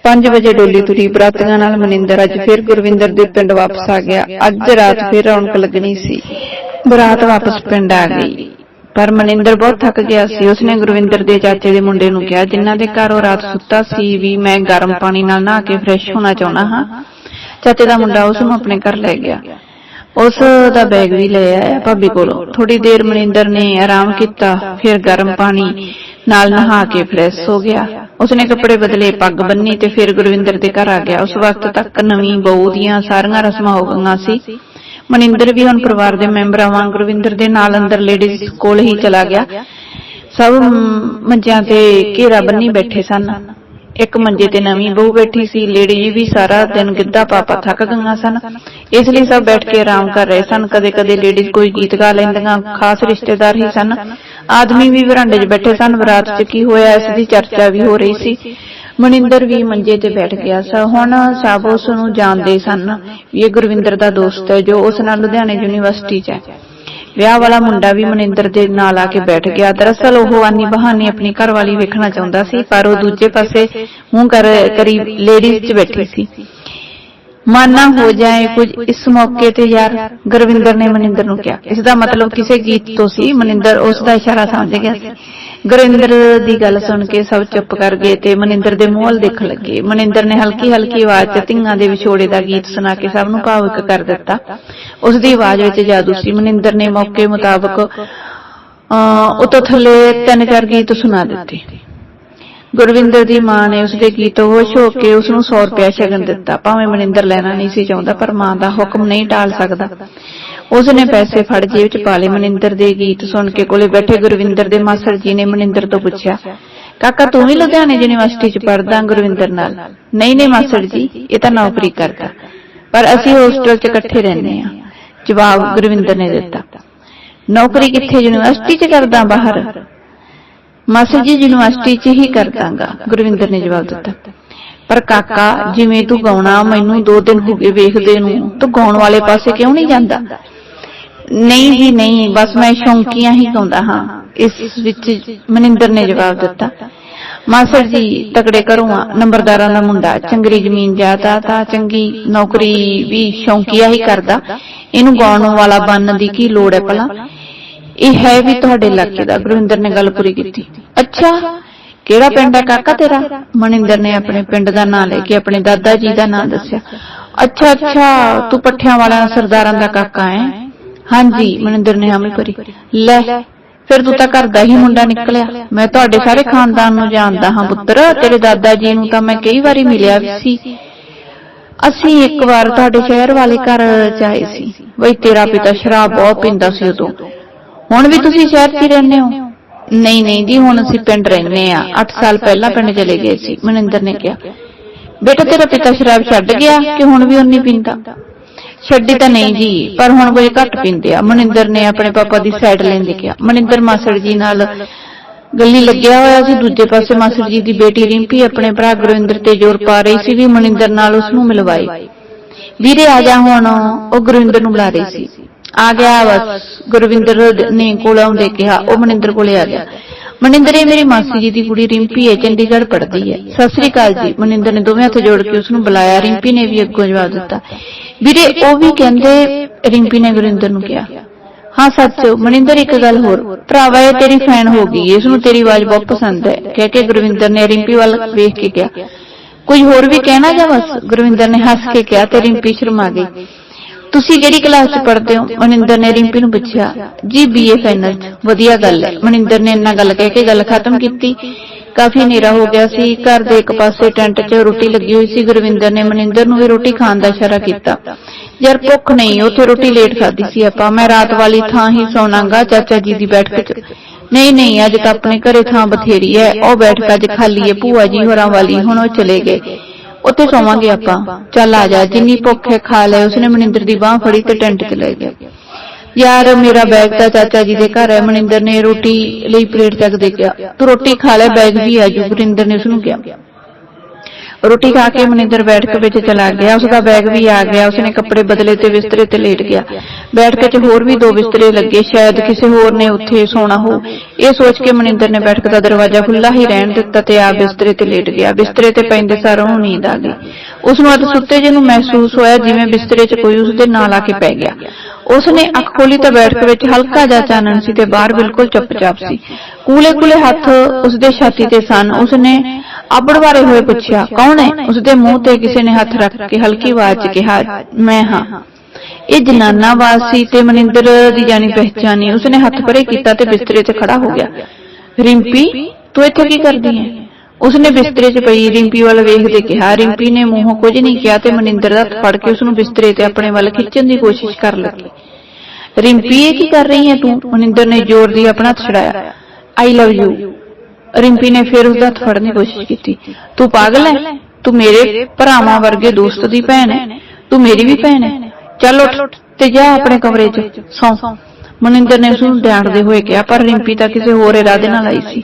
5 ਵਜੇ ਡੋਲੀ ਤੁਰੀ। ਬਰਾਤੀਆਂ ਨਾਲ ਮਨਿੰਦਰ ਅੱਜ ਫਿਰ ਗੁਰਵਿੰਦਰ ਦੇ ਪਿੰਡ ਵਾਪਸ ਆ ਗਿਆ। ਅੱਜ ਰਾਤ ਫਿਰ ਰੌਣਕ ਲੱਗਣੀ ਸੀ। ਬਰਾਤ ਵਾਪਸ ਪਿੰਡ ਆ ਗਈ। ਪਰ ਮਨਿੰਦਰ ਬਹੁਤ ਥੱਕ ਗਿਆ ਸੀ। ਉਸਨੇ ਗੁਰਵਿੰਦਰ ਦੇ ਚਾਚੇ ਦੇ ਮੁੰਡੇ ਨੂੰ ਕਿਹਾ ਜਿਨ੍ਹਾਂ ਦੇ ਘਰ ਉਹ ਰਾਤ ਸੁੱਤਾ ਸੀ ਵੀ ਮੈਂ ਗਰਮ ਪਾਣੀ ਨਾਲ ਨਹਾ ਕੇ ਫਰੈਸ਼ ਹੋਣਾ ਚਾਹੁੰਦਾ ਹਾਂ। ਚਾਚੇ ਦਾ ਮੁੰਡਾ ਉਸ ਨੂੰ ਆਪਣੇ ਘਰ ਲੈ ਗਿਆ। ਉਸ ਦਾ ਬੈਗ ਵੀ ਲੈ ਆਇਆ ਭਾਬੀ ਕੋਲੋਂ। ਥੋੜੀ ਦੇਰ ਮਨਿੰਦਰ ਨੇ ਆਰਾਮ ਕੀਤਾ, ਫਿਰ ਗਰਮ ਪਾਣੀ ਨਾਲ ਨਹਾ ਕੇ ਫਰੈਸ਼ ਹੋ ਗਿਆ। ਉਸਨੇ ਕੱਪੜੇ ਬਦਲੇ, ਪੱਗ ਬੰਨੀ ਤੇ ਫਿਰ ਗੁਰਵਿੰਦਰ ਦੇ ਘਰ ਆ ਗਿਆ। ਉਸ ਵਕਤ ਤੱਕ ਨਵੀਂ ਬਹੂ ਦੀਆਂ ਸਾਰੀਆਂ ਰਸਮਾਂ ਹੋ ਗਈਆਂ ਸੀ। ਮਨਿੰਦਰ ਵੀ ਹੁਣ ਪਰਿਵਾਰ ਦੇ ਮੈਂਬਰਾਂ ਵਾਂਗ ਗੁਰਵਿੰਦਰ ਦੇ ਨਾਲ ਅੰਦਰ ਲੇਡੀਜ਼ ਕੋਲ ਹੀ ਚਲਾ ਗਿਆ। ਸਭ ਮੰਜਿਆਂ ਤੇ ਘੇਰਾ ਬੰਨੀ ਬੈਠੇ ਸਨ। ਇੱਕ ਮੰਜੇ ਤੇ ਨਵੀਂ ਬਹੂ ਬੈਠੀ ਸੀ, ਲੇਡੀ ਵੀ ਸਾਰਾ ਦਿਨ ਗਿੱਧਾ ਪਾਪਾ ਥੱਕ ਗਈਆਂ ਸਨ। ਇਸ ਲਈ ਸਭ ਬੈਠ ਕੇ ਆਰਾਮ ਕਰ ਰਹੇ ਸਨ। ਕਦੇ ਕਦੇ ਲੇਡੀਜ਼ ਕੋਈ ਗੀਤ ਗਾ ਲੈਂਦੀਆਂ, ਖਾਸ ਰਿਸ਼ਤੇਦਾਰ ਹੀ ਸਨ। ਆਦਮੀ ਵੀ ਵਰਾਂਡੇ 'ਚ ਬੈਠੇ ਸਨ। ਬਰਾਤ 'ਚ ਕੀ ਹੋਇਆ, ਇਸ ਦੀ ਚਰਚਾ ਵੀ ਹੋ ਰਹੀ ਸੀ। ਮਨਿੰਦਰ ਵੀ ਮੰਜੇ ਤੇ ਬੈਠ ਗਿਆ ਸੀ। ਹੁਣ ਸਭ ਉਸ ਨੂੰ ਜਾਣਦੇ ਸਨ ਵੀ ਇਹ ਗੁਰਵਿੰਦਰ ਦਾ ਦੋਸਤ ਹੈ, ਜੋ ਉਸ ਨਾਲ ਲੁਧਿਆਣੇ ਯੂਨੀਵਰਸਿਟੀ 'ਚ ਹੈ। ਵਿਆਹ ਵਾਲਾ ਮੁੰਡਾ ਵੀ ਮਨਿੰਦਰ ਦੇ ਨਾਲ ਆ ਕੇ ਬੈਠ ਗਿਆ। ਦਰਅਸਲ ਉਹ ਆਨੀ ਬਹਾਨੀ ਆਪਣੀ ਘਰਵਾਲੀ ਵੇਖਣਾ ਚਾਹੁੰਦਾ ਸੀ, ਪਰ ਉਹ ਦੂਜੇ ਪਾਸੇ ਮੂੰਹ ਕਰ ਕਰੀ ਲੇਡੀਜ਼ 'ਚ ਬੈਠੀ ਸੀ। ਮਾਨਾ ਹੋ ਜਾਏ ਕੁਝ ਇਸ ਮੌਕੇ ਤੇ ਯਾਰ, ਗੁਰਵਿੰਦਰ ਨੇ ਮਨਿੰਦਰ ਨੂੰ ਕਿਹਾ। ਇਸ ਦਾ ਮਤਲਬ ਕਿਸੇ ਗੀਤ ਤੋਂ ਸੀ। ਮਨਿੰਦਰ ਉਸ ਦਾ ਇਸ਼ਾਰਾ ਸਮਝ ਗਿਆ ਸੀ। ਗੁਰਵਿੰਦਰ ਦੀ ਗੱਲ ਸੁਣ ਕੇ ਸਭ ਚੁੱਪ ਕਰ ਗਏ ਤੇ ਮਨਿੰਦਰ ਦੇ ਮੂੰਹ ਵੱਲ ਦੇਖਣ ਲੱਗੇ। ਮਨਿੰਦਰ ਨੇ ਹਲਕੀ ਹਲਕੀ ਆਵਾਜ਼ 'ਚ ਧੀਆਂ ਦੇ ਵਿਛੋੜੇ ਦਾ ਗੀਤ ਸੁਣਾ ਕੇ ਸਭ ਨੂੰ ਭਾਵੁਕ ਕਰ ਦਿੱਤਾ। ਉਸ ਦੀ ਆਵਾਜ਼ ਵਿੱਚ ਜਾਦੂ ਸੀ। ਮਨਿੰਦਰ ਨੇ ਮੌਕੇ ਮੁਤਾਬਕ ਅਹ, ਥੱਲੇ ਤਿੰਨ ਚਾਰ ਗੀਤ ਸੁਣਾ ਦਿੱਤੇ। ਗੁਰਵਿੰਦਰ ਦੀ ਮਾਂ ਨੇ ਉਸਦੇ ਗੀਤ ਹੋਸ਼ ਹੋ ਕੇ ਉਸ ਨੂੰ 100 ਰੁਪਇਆ ਸ਼ਗਨ ਦਿੱਤਾ। ਭਾਵੇਂ ਮਨਿੰਦਰ ਲੈਣਾ ਨਹੀਂ ਸੀ ਚਾਹੁੰਦਾ ਪਰ ਮਾਂ ਦਾ ਹੁਕਮ ਨਹੀਂ ਟਾਲ ਸਕਦਾ। ਉਸ ਨੇ ਪੈਸੇ ਫੜ ਜੇਬ 'ਚ ਪਾ ਲਏ। ਮਨਿੰਦਰ ਦੇ ਗੀਤ ਸੁਣ ਕੇ ਕੋਲੇ ਬੈਠੇ ਗੁਰਵਿੰਦਰ ਦੇ ਮਾਸੜ ਜੀ ਨੇ ਮਨਿੰਦਰ ਤੋਂ ਪੁੱਛਿਆ, ਕਾਕਾ, ਤੂੰ ਵੀ ਲੁਧਿਆਣੇ ਯੂਨੀਵਰਸਿਟੀ 'ਚ ਪੜਦਾ ਗੁਰਵਿੰਦਰ ਨਾਲ? ਨਹੀਂ ਨਹੀਂ ਮਾਸੜ ਜੀ, ਇਹ ਤਾਂ ਨੌਕਰੀ ਕਰਦਾ। ਪਰ ਅਸੀਂ ਹੋਸਟਲ 'ਚ ਇਕੱਠੇ ਰਹਿੰਦੇ ਆ ਜਵਾਬ ਗੁਰਵਿੰਦਰ ਨੇ ਦਿੱਤਾ। ਨੌਕਰੀ ਕਿੱਥੇ ਯੂਨੀਵਰਸਿਟੀ 'ਚ ਕਰਦਾ ਬਾਹਰ? ਮਾਸਟਰ ਜੀ, ਯੂਨੀਵਰਸਿਟੀ 'ਚ ਹੀ ਕਰਦਾਂਗਾ, ਗੁਰਵਿੰਦਰ ਨੇ ਜਵਾਬ ਦਿੱਤਾ। ਪਰ ਕਾਕਾ, ਜਿਵੇਂ ਤੂੰ ਗਾਉਣਾ, ਮੈਨੂੰ ਦੋ ਦਿਨ ਹੋ ਗਏ ਵੇਖਦੇ ਨੂੰ। ਤੂੰ ਗਾਉਣ ਵਾਲੇ ਪਾਸੇ ਕਿਉਂ ਨਹੀਂ ਜਾਂਦਾ? ਨਹੀਂ ਜੀ ਨਹੀਂ ਬਸ ਮੈਂ ਸ਼ੌਂਕੀਆਂ ਹੀ ਗਾਉਂਦਾ ਹਾਂ। ਇਸ ਵਿੱਚ ਮਨਿੰਦਰ ਨੇ ਜਵਾਬ ਦਿੱਤਾ। ਮਾਸਟਰ ਜੀ ਤਕੜੇ ਘਰੋਂ ਆ ਨੰਬਰਦਾਰਾਂ ਦਾ ਮੁੰਡਾ। ਚੰਗਰੀ ਜ਼ਮੀਨ ਜਾਤਾ ਤਾਂ ਚੰਗੀ ਨੌਕਰੀ ਵੀ ਸ਼ੌਂਕੀਆ ਹੀ ਕਰਦਾ। ਇਹਨੂੰ ਗਾਉਣ ਵਾਲਾ ਬਣਨ ਦੀ ਕੀ ਲੋੜ ਹੈ ਭਲਾ? ਇਹ ਹੈ ਵੀ ਤੁਹਾਡੇ ਇਲਾਕੇ ਦਾ। ਗੁਰਵਿੰਦਰ ਨੇ ਗੱਲ ਪੂਰੀ ਕੀਤੀ। ਅੱਛਾ ਕਿਹੜਾ ਪਿੰਡ ਹੈ ਕਾਕਾ ਤੇਰਾ? ਮਨਿੰਦਰ ਨੇ ਆਪਣੇ ਪਿੰਡ ਦਾ ਨਾਂ ਲੈ ਕੇ ਆਪਣੇ ਦਾਦਾ ਜੀ ਦਾ ਨਾਂ ਦੱਸਿਆ। ਅੱਛਾ ਅੱਛਾ ਤੂੰ ਪੱਠਿਆਂ ਵਾਲਿਆਂ ਸਰਦਾਰਾਂ ਦਾ ਕਾਕਾ ਹੈ? ਹਾਂਜੀ ਮਨਿੰਦਰ ਨੇ ਹਾਮੀ ਭਰੀ ਲੈ ਫਿਰ ਤੂੰ ਤਾਂ ਘਰ ਦਾ ਹੀ ਮੁੰਡਾ ਨਿਕਲਿਆ। ਮੈਂ ਤੁਹਾਡੇ ਸਾਰੇ ਖਾਨਦਾਨ ਨੂੰ ਜਾਣਦਾ ਹਾਂ ਪੁੱਤਰ। ਤੇਰੇ ਦਾਦਾ ਜੀ ਨੂੰ ਤਾਂ ਮੈਂ ਕਈ ਵਾਰੀ ਮਿਲਿਆ ਵੀ ਸੀ। ਅਸੀਂ ਇੱਕ ਵਾਰ ਤੁਹਾਡੇ ਸ਼ਹਿਰ ਵਾਲੇ ਘਰ ਜਾਏ ਸੀ। ਬਈ ਤੇਰਾ ਪਿਤਾ ਸ਼ਰਾਬ ਬਹੁਤ ਪੀਂਦਾ ਸੀ ਉਦੋਂ। ਹੁਣ ਵੀ ਤੁਸੀਂ ਸ਼ਹਿਰ 'ਚ ਹੀ ਰਹਿੰਦੇ ਹੋ? ਨਹੀਂ ਨਹੀਂ ਜੀ ਹੁਣ ਅਸੀਂ ਪਿੰਡ ਰਹਿੰਦੇ ਆ 8 ਸਾਲ ਪਹਿਲਾਂ ਪਿੰਡ ਚਲੇ ਗਏ ਸੀ। ਮਨਿੰਦਰ ਨੇ ਕਿਹਾ ਬੇਟਾ ਤੇਰਾ ਪਿਤਾ ਸ਼ਰਾਬ ਛੱਡ ਗਿਆ ਕਿ ਹੁਣ ਵੀ ਉਨੀ ਪੀਂਦਾ। ਛੱਡੀ ਤਾਂ ਨਹੀਂ ਜੀ ਪਰ ਹੁਣ ਕੋਈ ਘੱਟ ਪੀਂਦੇ ਆ। ਮਨਿੰਦਰ ਨੇ ਆਪਣੇ ਪਾਪਾ ਦੀ ਸਾਈਡ ਲੈਂਦੇ ਕਿਹਾ ਮਨਿੰਦਰ ਮਾਸੜ ਜੀ ਨਾਲ ਗੱਲੀ ਲੱਗਿਆ ਹੋਇਆ ਸੀ ਦੂਜੇ ਪਾਸੇ ਮਾਸੜ ਜੀ ਦੀ ਬੇਟੀ ਰਿੰਪੀ ਆਪਣੇ ਭਰਾ ਗੁਰਵਿੰਦਰ ਤੇ ਜ਼ੋਰ ਪਾ ਰਹੀ ਸੀ ਵੀ ਮਨਿੰਦਰ ਨਾਲ ਉਸ ਨੂੰ ਮਿਲਵਾਏ ਵੀਰੇ ਆ ਜਾ ਹੁਣ ਉਹ ਗੁਰਵਿੰਦਰ ਨੂੰ ਬੁਲਾ ਰਹੀ ਸੀ। ਆ ਗਿਆ ਬਸ। ਗੁਰਵਿੰਦਰ ਨੇ ਕੋਲ ਆਉਂਦੇ ਕਿਹਾ ਉਹ ਮਨਿੰਦਰ ਕੋਲੇ ਆ ਗਿਆ। ਮਨਿੰਦਰ ਇਹ ਮੇਰੀ ਮਾਸੀ ਜੀ ਦੀ ਕੁੜੀ ਰਿੰਪੀ ਹੈ ਚੰਡੀਗੜ੍ਹ ਪੜ੍ਹਦੀ ਹੈ। ਸਤਿ ਸ੍ਰੀ ਅਕਾਲ ਜੀ। ਮਨਿੰਦਰ ਨੇ ਦੋਵੇਂ ਹੱਥ ਜੋੜ ਕੇ ਉਸ ਨੂੰ ਬੁਲਾਇਆ। ਰਿੰਪੀ ਨੇ ਵੀ ਅੱਗੋਂ ਜਵਾਬ ਦਿੱਤਾ। ਵੀਰੇ ਉਹ ਵੀ ਕਹਿੰਦੇ ਰਿੰਪੀ ਨੇ ਗੁਰਿੰਦਰ ਨੂੰ ਕਿਹਾ। ਹਾਂ ਸੱਚ ਮਨਿੰਦਰ ਇੱਕ ਗੱਲ ਹੋਰ। ਭਰਾਵਾ ਇਹ ਤੇਰੀ ਫੈਨ ਹੋ ਗਈ ਇਸ ਨੂੰ ਤੇਰੀ ਆਵਾਜ਼ ਬਹੁਤ ਪਸੰਦ ਹੈ। ਕਹਿ ਕੇ ਗੁਰਵਿੰਦਰ ਨੇ ਰਿੰਪੀ ਵੱਲ ਵੇਖ ਕੇ ਕਿਹਾ। ਕੁਝ ਹੋਰ ਵੀ ਕਹਿਣਾ ਜਾਂ ਬਸ ਗੁਰਵਿੰਦਰ ਨੇ ਹੱਸ ਕੇ ਕਿਹਾ ਤੇ ਰਿੰਪੀ ਸ਼ਰਮਾ ਗਈ। ਤੁਸੀਂ ਕਿਹੜੀ ਕਲਾਸ 'ਚ ਪੜ੍ਹਦੇ ਹੋ? ਮਨਿੰਦਰ ਨੇ ਰਿੰਪੀ ਨੂੰ ਪੁੱਛਿਆ। ਜੀ ਬੀਏ ਫਾਈਨਲ ਵਧੀਆ ਗੱਲ ਹੈ। ਮਨਿੰਦਰ ਨੇ ਇੰਨਾ ਗੱਲ ਕਹਿ ਕੇ ਗੱਲ ਖਤਮ ਕੀਤੀ। ਕਾਫੀ ਹਨੇਰਾ ਹੋ ਗਿਆ ਸੀ ਘਰ ਦੇ ਇੱਕ ਪਾਸੇ ਟੈਂਟ 'ਚ ਰੋਟੀ ਲੱਗੀ ਹੋਈ ਸੀ ਗੁਰਵਿੰਦਰ ਨੇ ਮਨਿੰਦਰ ਨੂੰ ਵੀ ਰੋਟੀ ਖਾਣ ਦਾ ਇਸ਼ਾਰਾ ਕੀਤਾ। ਯਾਰ ਭੁੱਖ ਨਹੀਂ ਉੱਥੇ ਰੋਟੀ ਲੇਟ ਖਾਧੀ ਸੀ ਆਪਾਂ। ਮੈਂ ਰਾਤ ਵਾਲੀ ਥਾਂ ਹੀ ਸੌਣਾਗਾ ਚਾਚਾ ਜੀ ਦੀ ਬੈਠਕ 'ਚ। ਨਹੀਂ ਨਹੀਂ ਅੱਜ ਤਾਂ ਆਪਣੇ ਘਰੇ ਥਾਂ ਬਥੇਰੀ ਹੈ। ਉਹ ਬੈਠਕ ਅੱਜ ਖਾਲੀ ਹੈ ਭੂਆ ਜੀ ਹੋਰਾਂ ਵਾਲੀ ਹੁਣ ਉਹ ਚਲੇ ਗਏ। ਉੱਥੇ ਸੌਵਾਂਗੇ ਆਪਾਂ। ਚੱਲ ਆ ਜਾ ਜਿੰਨੀ ਭੁੱਖ ਹੈ ਖਾ ਲੈ ਉਸਨੇ ਮਨਿੰਦਰ ਦੀ ਬਾਹ ਫੜੀ ਤੇ ਟੈਂਟ 'ਚ ਲੈ ਗਿਆ। ਯਾਰ, ਮੇਰਾ ਬੈਗ ਤਾਂ ਚਾਚਾ ਜੀ ਦੇ ਘਰ ਹੈ, ਮਨਿੰਦਰ ਨੇ ਰੋਟੀ ਲਈ ਪਲੇਟ ਚੱਕ ਦੇ ਗਿਆ ਤੂੰ ਰੋਟੀ ਖਾ ਲੈ ਬੈਗ ਵੀ ਆਜੂ ਗੁਰਿੰਦਰ ਨੇ ਉਸਨੂੰ ਕਿਹਾ। ਰੋਟੀ ਖਾ ਕੇ ਮਨਿੰਦਰ ਬੈਠਕ ਵਿੱਚ ਚਲਾ ਗਿਆ, ਉਸਦਾ ਬੈਗ ਵੀ ਆ ਗਿਆ, ਉਸਨੇ ਕੱਪੜੇ ਬਦਲੇ ਤੇ ਬਿਸਤਰੇ ਤੇ ਲੇਟ ਗਿਆ। ਬੈਠਕ 'ਚ ਹੋਰ ਵੀ ਦੋ ਬਿਸਤਰੇ ਲੱਗੇ, ਸ਼ਾਇਦ ਕਿਸੇ ਹੋਰ ਨੇ ਉੱਥੇ ਸੌਣਾ ਹੋ। ਇਹ ਸੋਚ ਕੇ ਮਨਿੰਦਰ ਨੇ ਬੈਠਕ ਦਾ ਦਰਵਾਜ਼ਾ ਖੁੱਲਾ ਹੀ ਰਹਿਣ ਦਿੱਤਾ ਤੇ ਆ ਬਿਸਤਰੇ ਤੇ ਲੇਟ ਗਿਆ। ਬਿਸਤਰੇ ਤੇ ਪੈਂਦੇ ਸਾਰ ਉਹਨੂੰ ਨੀਂਦ ਆ ਗਈ। ਉਸ ਨੂੰ ਅੱਜ ਸੁੱਤੇ ਜਿਹੇ ਨੂੰ ਮਹਿਸੂਸ ਹੋਇਆ, ਜਿਵੇਂ ਬਿਸਤਰੇ 'ਚ ਕੋਈ ਉਸਦੇ ਨਾਲ ਆ ਕੇ ਪੈ ਗਿਆ। ਉਸਨੇ ਅੱਖ ਖੋਲੀ ਤਾਂ ਬੈਠਕ ਵਿੱਚ ਹਲਕਾ ਜਿਹਾ ਚਾਨਣ ਸੀ ਤੇ ਬਾਹਰ ਬਿਲਕੁਲ ਚੁੱਪਚਾਪ ਸੀ। ਕੂਲੇ ਕੂਲੇ ਹੱਥ ਉਸਦੇ ਛਾਤੀ ਤੇ ਸਨ। ਉਸਨੇ ਆਬੜ ਵਾਰੇ ਹੋਏ ਪੁੱਛਿਆ ਕੌਣ ਹੈ? ਉਸਦੇ ਮੂੰਹ ਤੇ ਕਿਸੇ ਨੇ ਹੱਥ ਰੱਖ ਕੇ ਹਲਕੀ ਆਵਾਜ਼ 'ਚ ਕਿਹਾ ਮੈਂ ਹਾਂ। ਇਹ ਜਨਾਨਾ ਆਵਾਜ਼ ਸੀ ਤੇ ਮਨਿੰਦਰ ਦੀ ਜਾਣੀ ਪਹਿਚਾਨੀ ਉਸਨੇ ਹੱਥ ਪਰੇ ਕੀਤਾ ਤੇ ਬਿਸਤਰੇ 'ਤੇ ਖੜਾ ਹੋ ਗਿਆ। ਰਿੰਪੀ ਤੂੰ ਇੱਥੇ ਕੀ ਕਰਦੀ ਹੈ? ਉਸਨੇ ਬਿਸਤਰੇ 'ਚ ਪਈ ਰਿੰਪੀ ਵੱਲ ਵੇਖਦੇ ਕਿਹਾ, ਰਿੰਪੀ ਨੇ ਮੂੰਹੋਂ ਕੁਝ ਨਹੀਂ ਕਿਹਾ ਤੇ ਮਨਿੰਦਰ ਦਾ ਫੜ ਕੇ ਉਸਨੂੰ ਬਿਸਤਰੇ ਤੇ ਆਪਣੇ ਵੱਲ ਖਿੱਚਣ ਦੀ ਕੋਸ਼ਿਸ਼ ਕਰਨ ਲੱਗੀ। ਰਿੰਪੀ, ਇਹ ਕੀ ਕਰ ਰਹੀ ਹੈ ਤੂੰ? ਮਨਿੰਦਰ ਨੇ ਜ਼ੋਰ ਦੀ ਆਪਣਾ ਹੱਥ ਛੜਾਇਆ ਆਈ ਲਵ ਯੂ ਰਿੰਪੀ ਨੇ ਫਿਰ ਉਸਦਾ ਹੱਥ ਫੜਨ ਦੀ ਕੋਸ਼ਿਸ਼ ਕੀਤੀ। ਤੂੰ ਪਾਗਲ ਹੈ? ਤੂੰ ਮੇਰੇ ਭਰਾਵਾਂ ਵਰਗੇ ਦੋਸਤ ਦੀ ਭੈਣ ਹੈ? ਤੂੰ ਮੇਰੀ ਵੀ ਭੈਣ ਹੈ? ਚੱਲ ਉੱਠ ਤੇ ਜਾ ਆਪਣੇ ਕਮਰੇ 'ਚ, ਸੌਂ। ਮਨਿੰਦਰ ਨੇ ਉਸਨੂੰ ਡਾਂਟਦੇ ਹੋਏ ਕਿਹਾ, ਪਰ ਰਿੰਪੀ ਤਾਂ ਕਿਸੇ ਹੋਰ ਇਰਾਦੇ ਨਾਲ ਆਈ ਸੀ।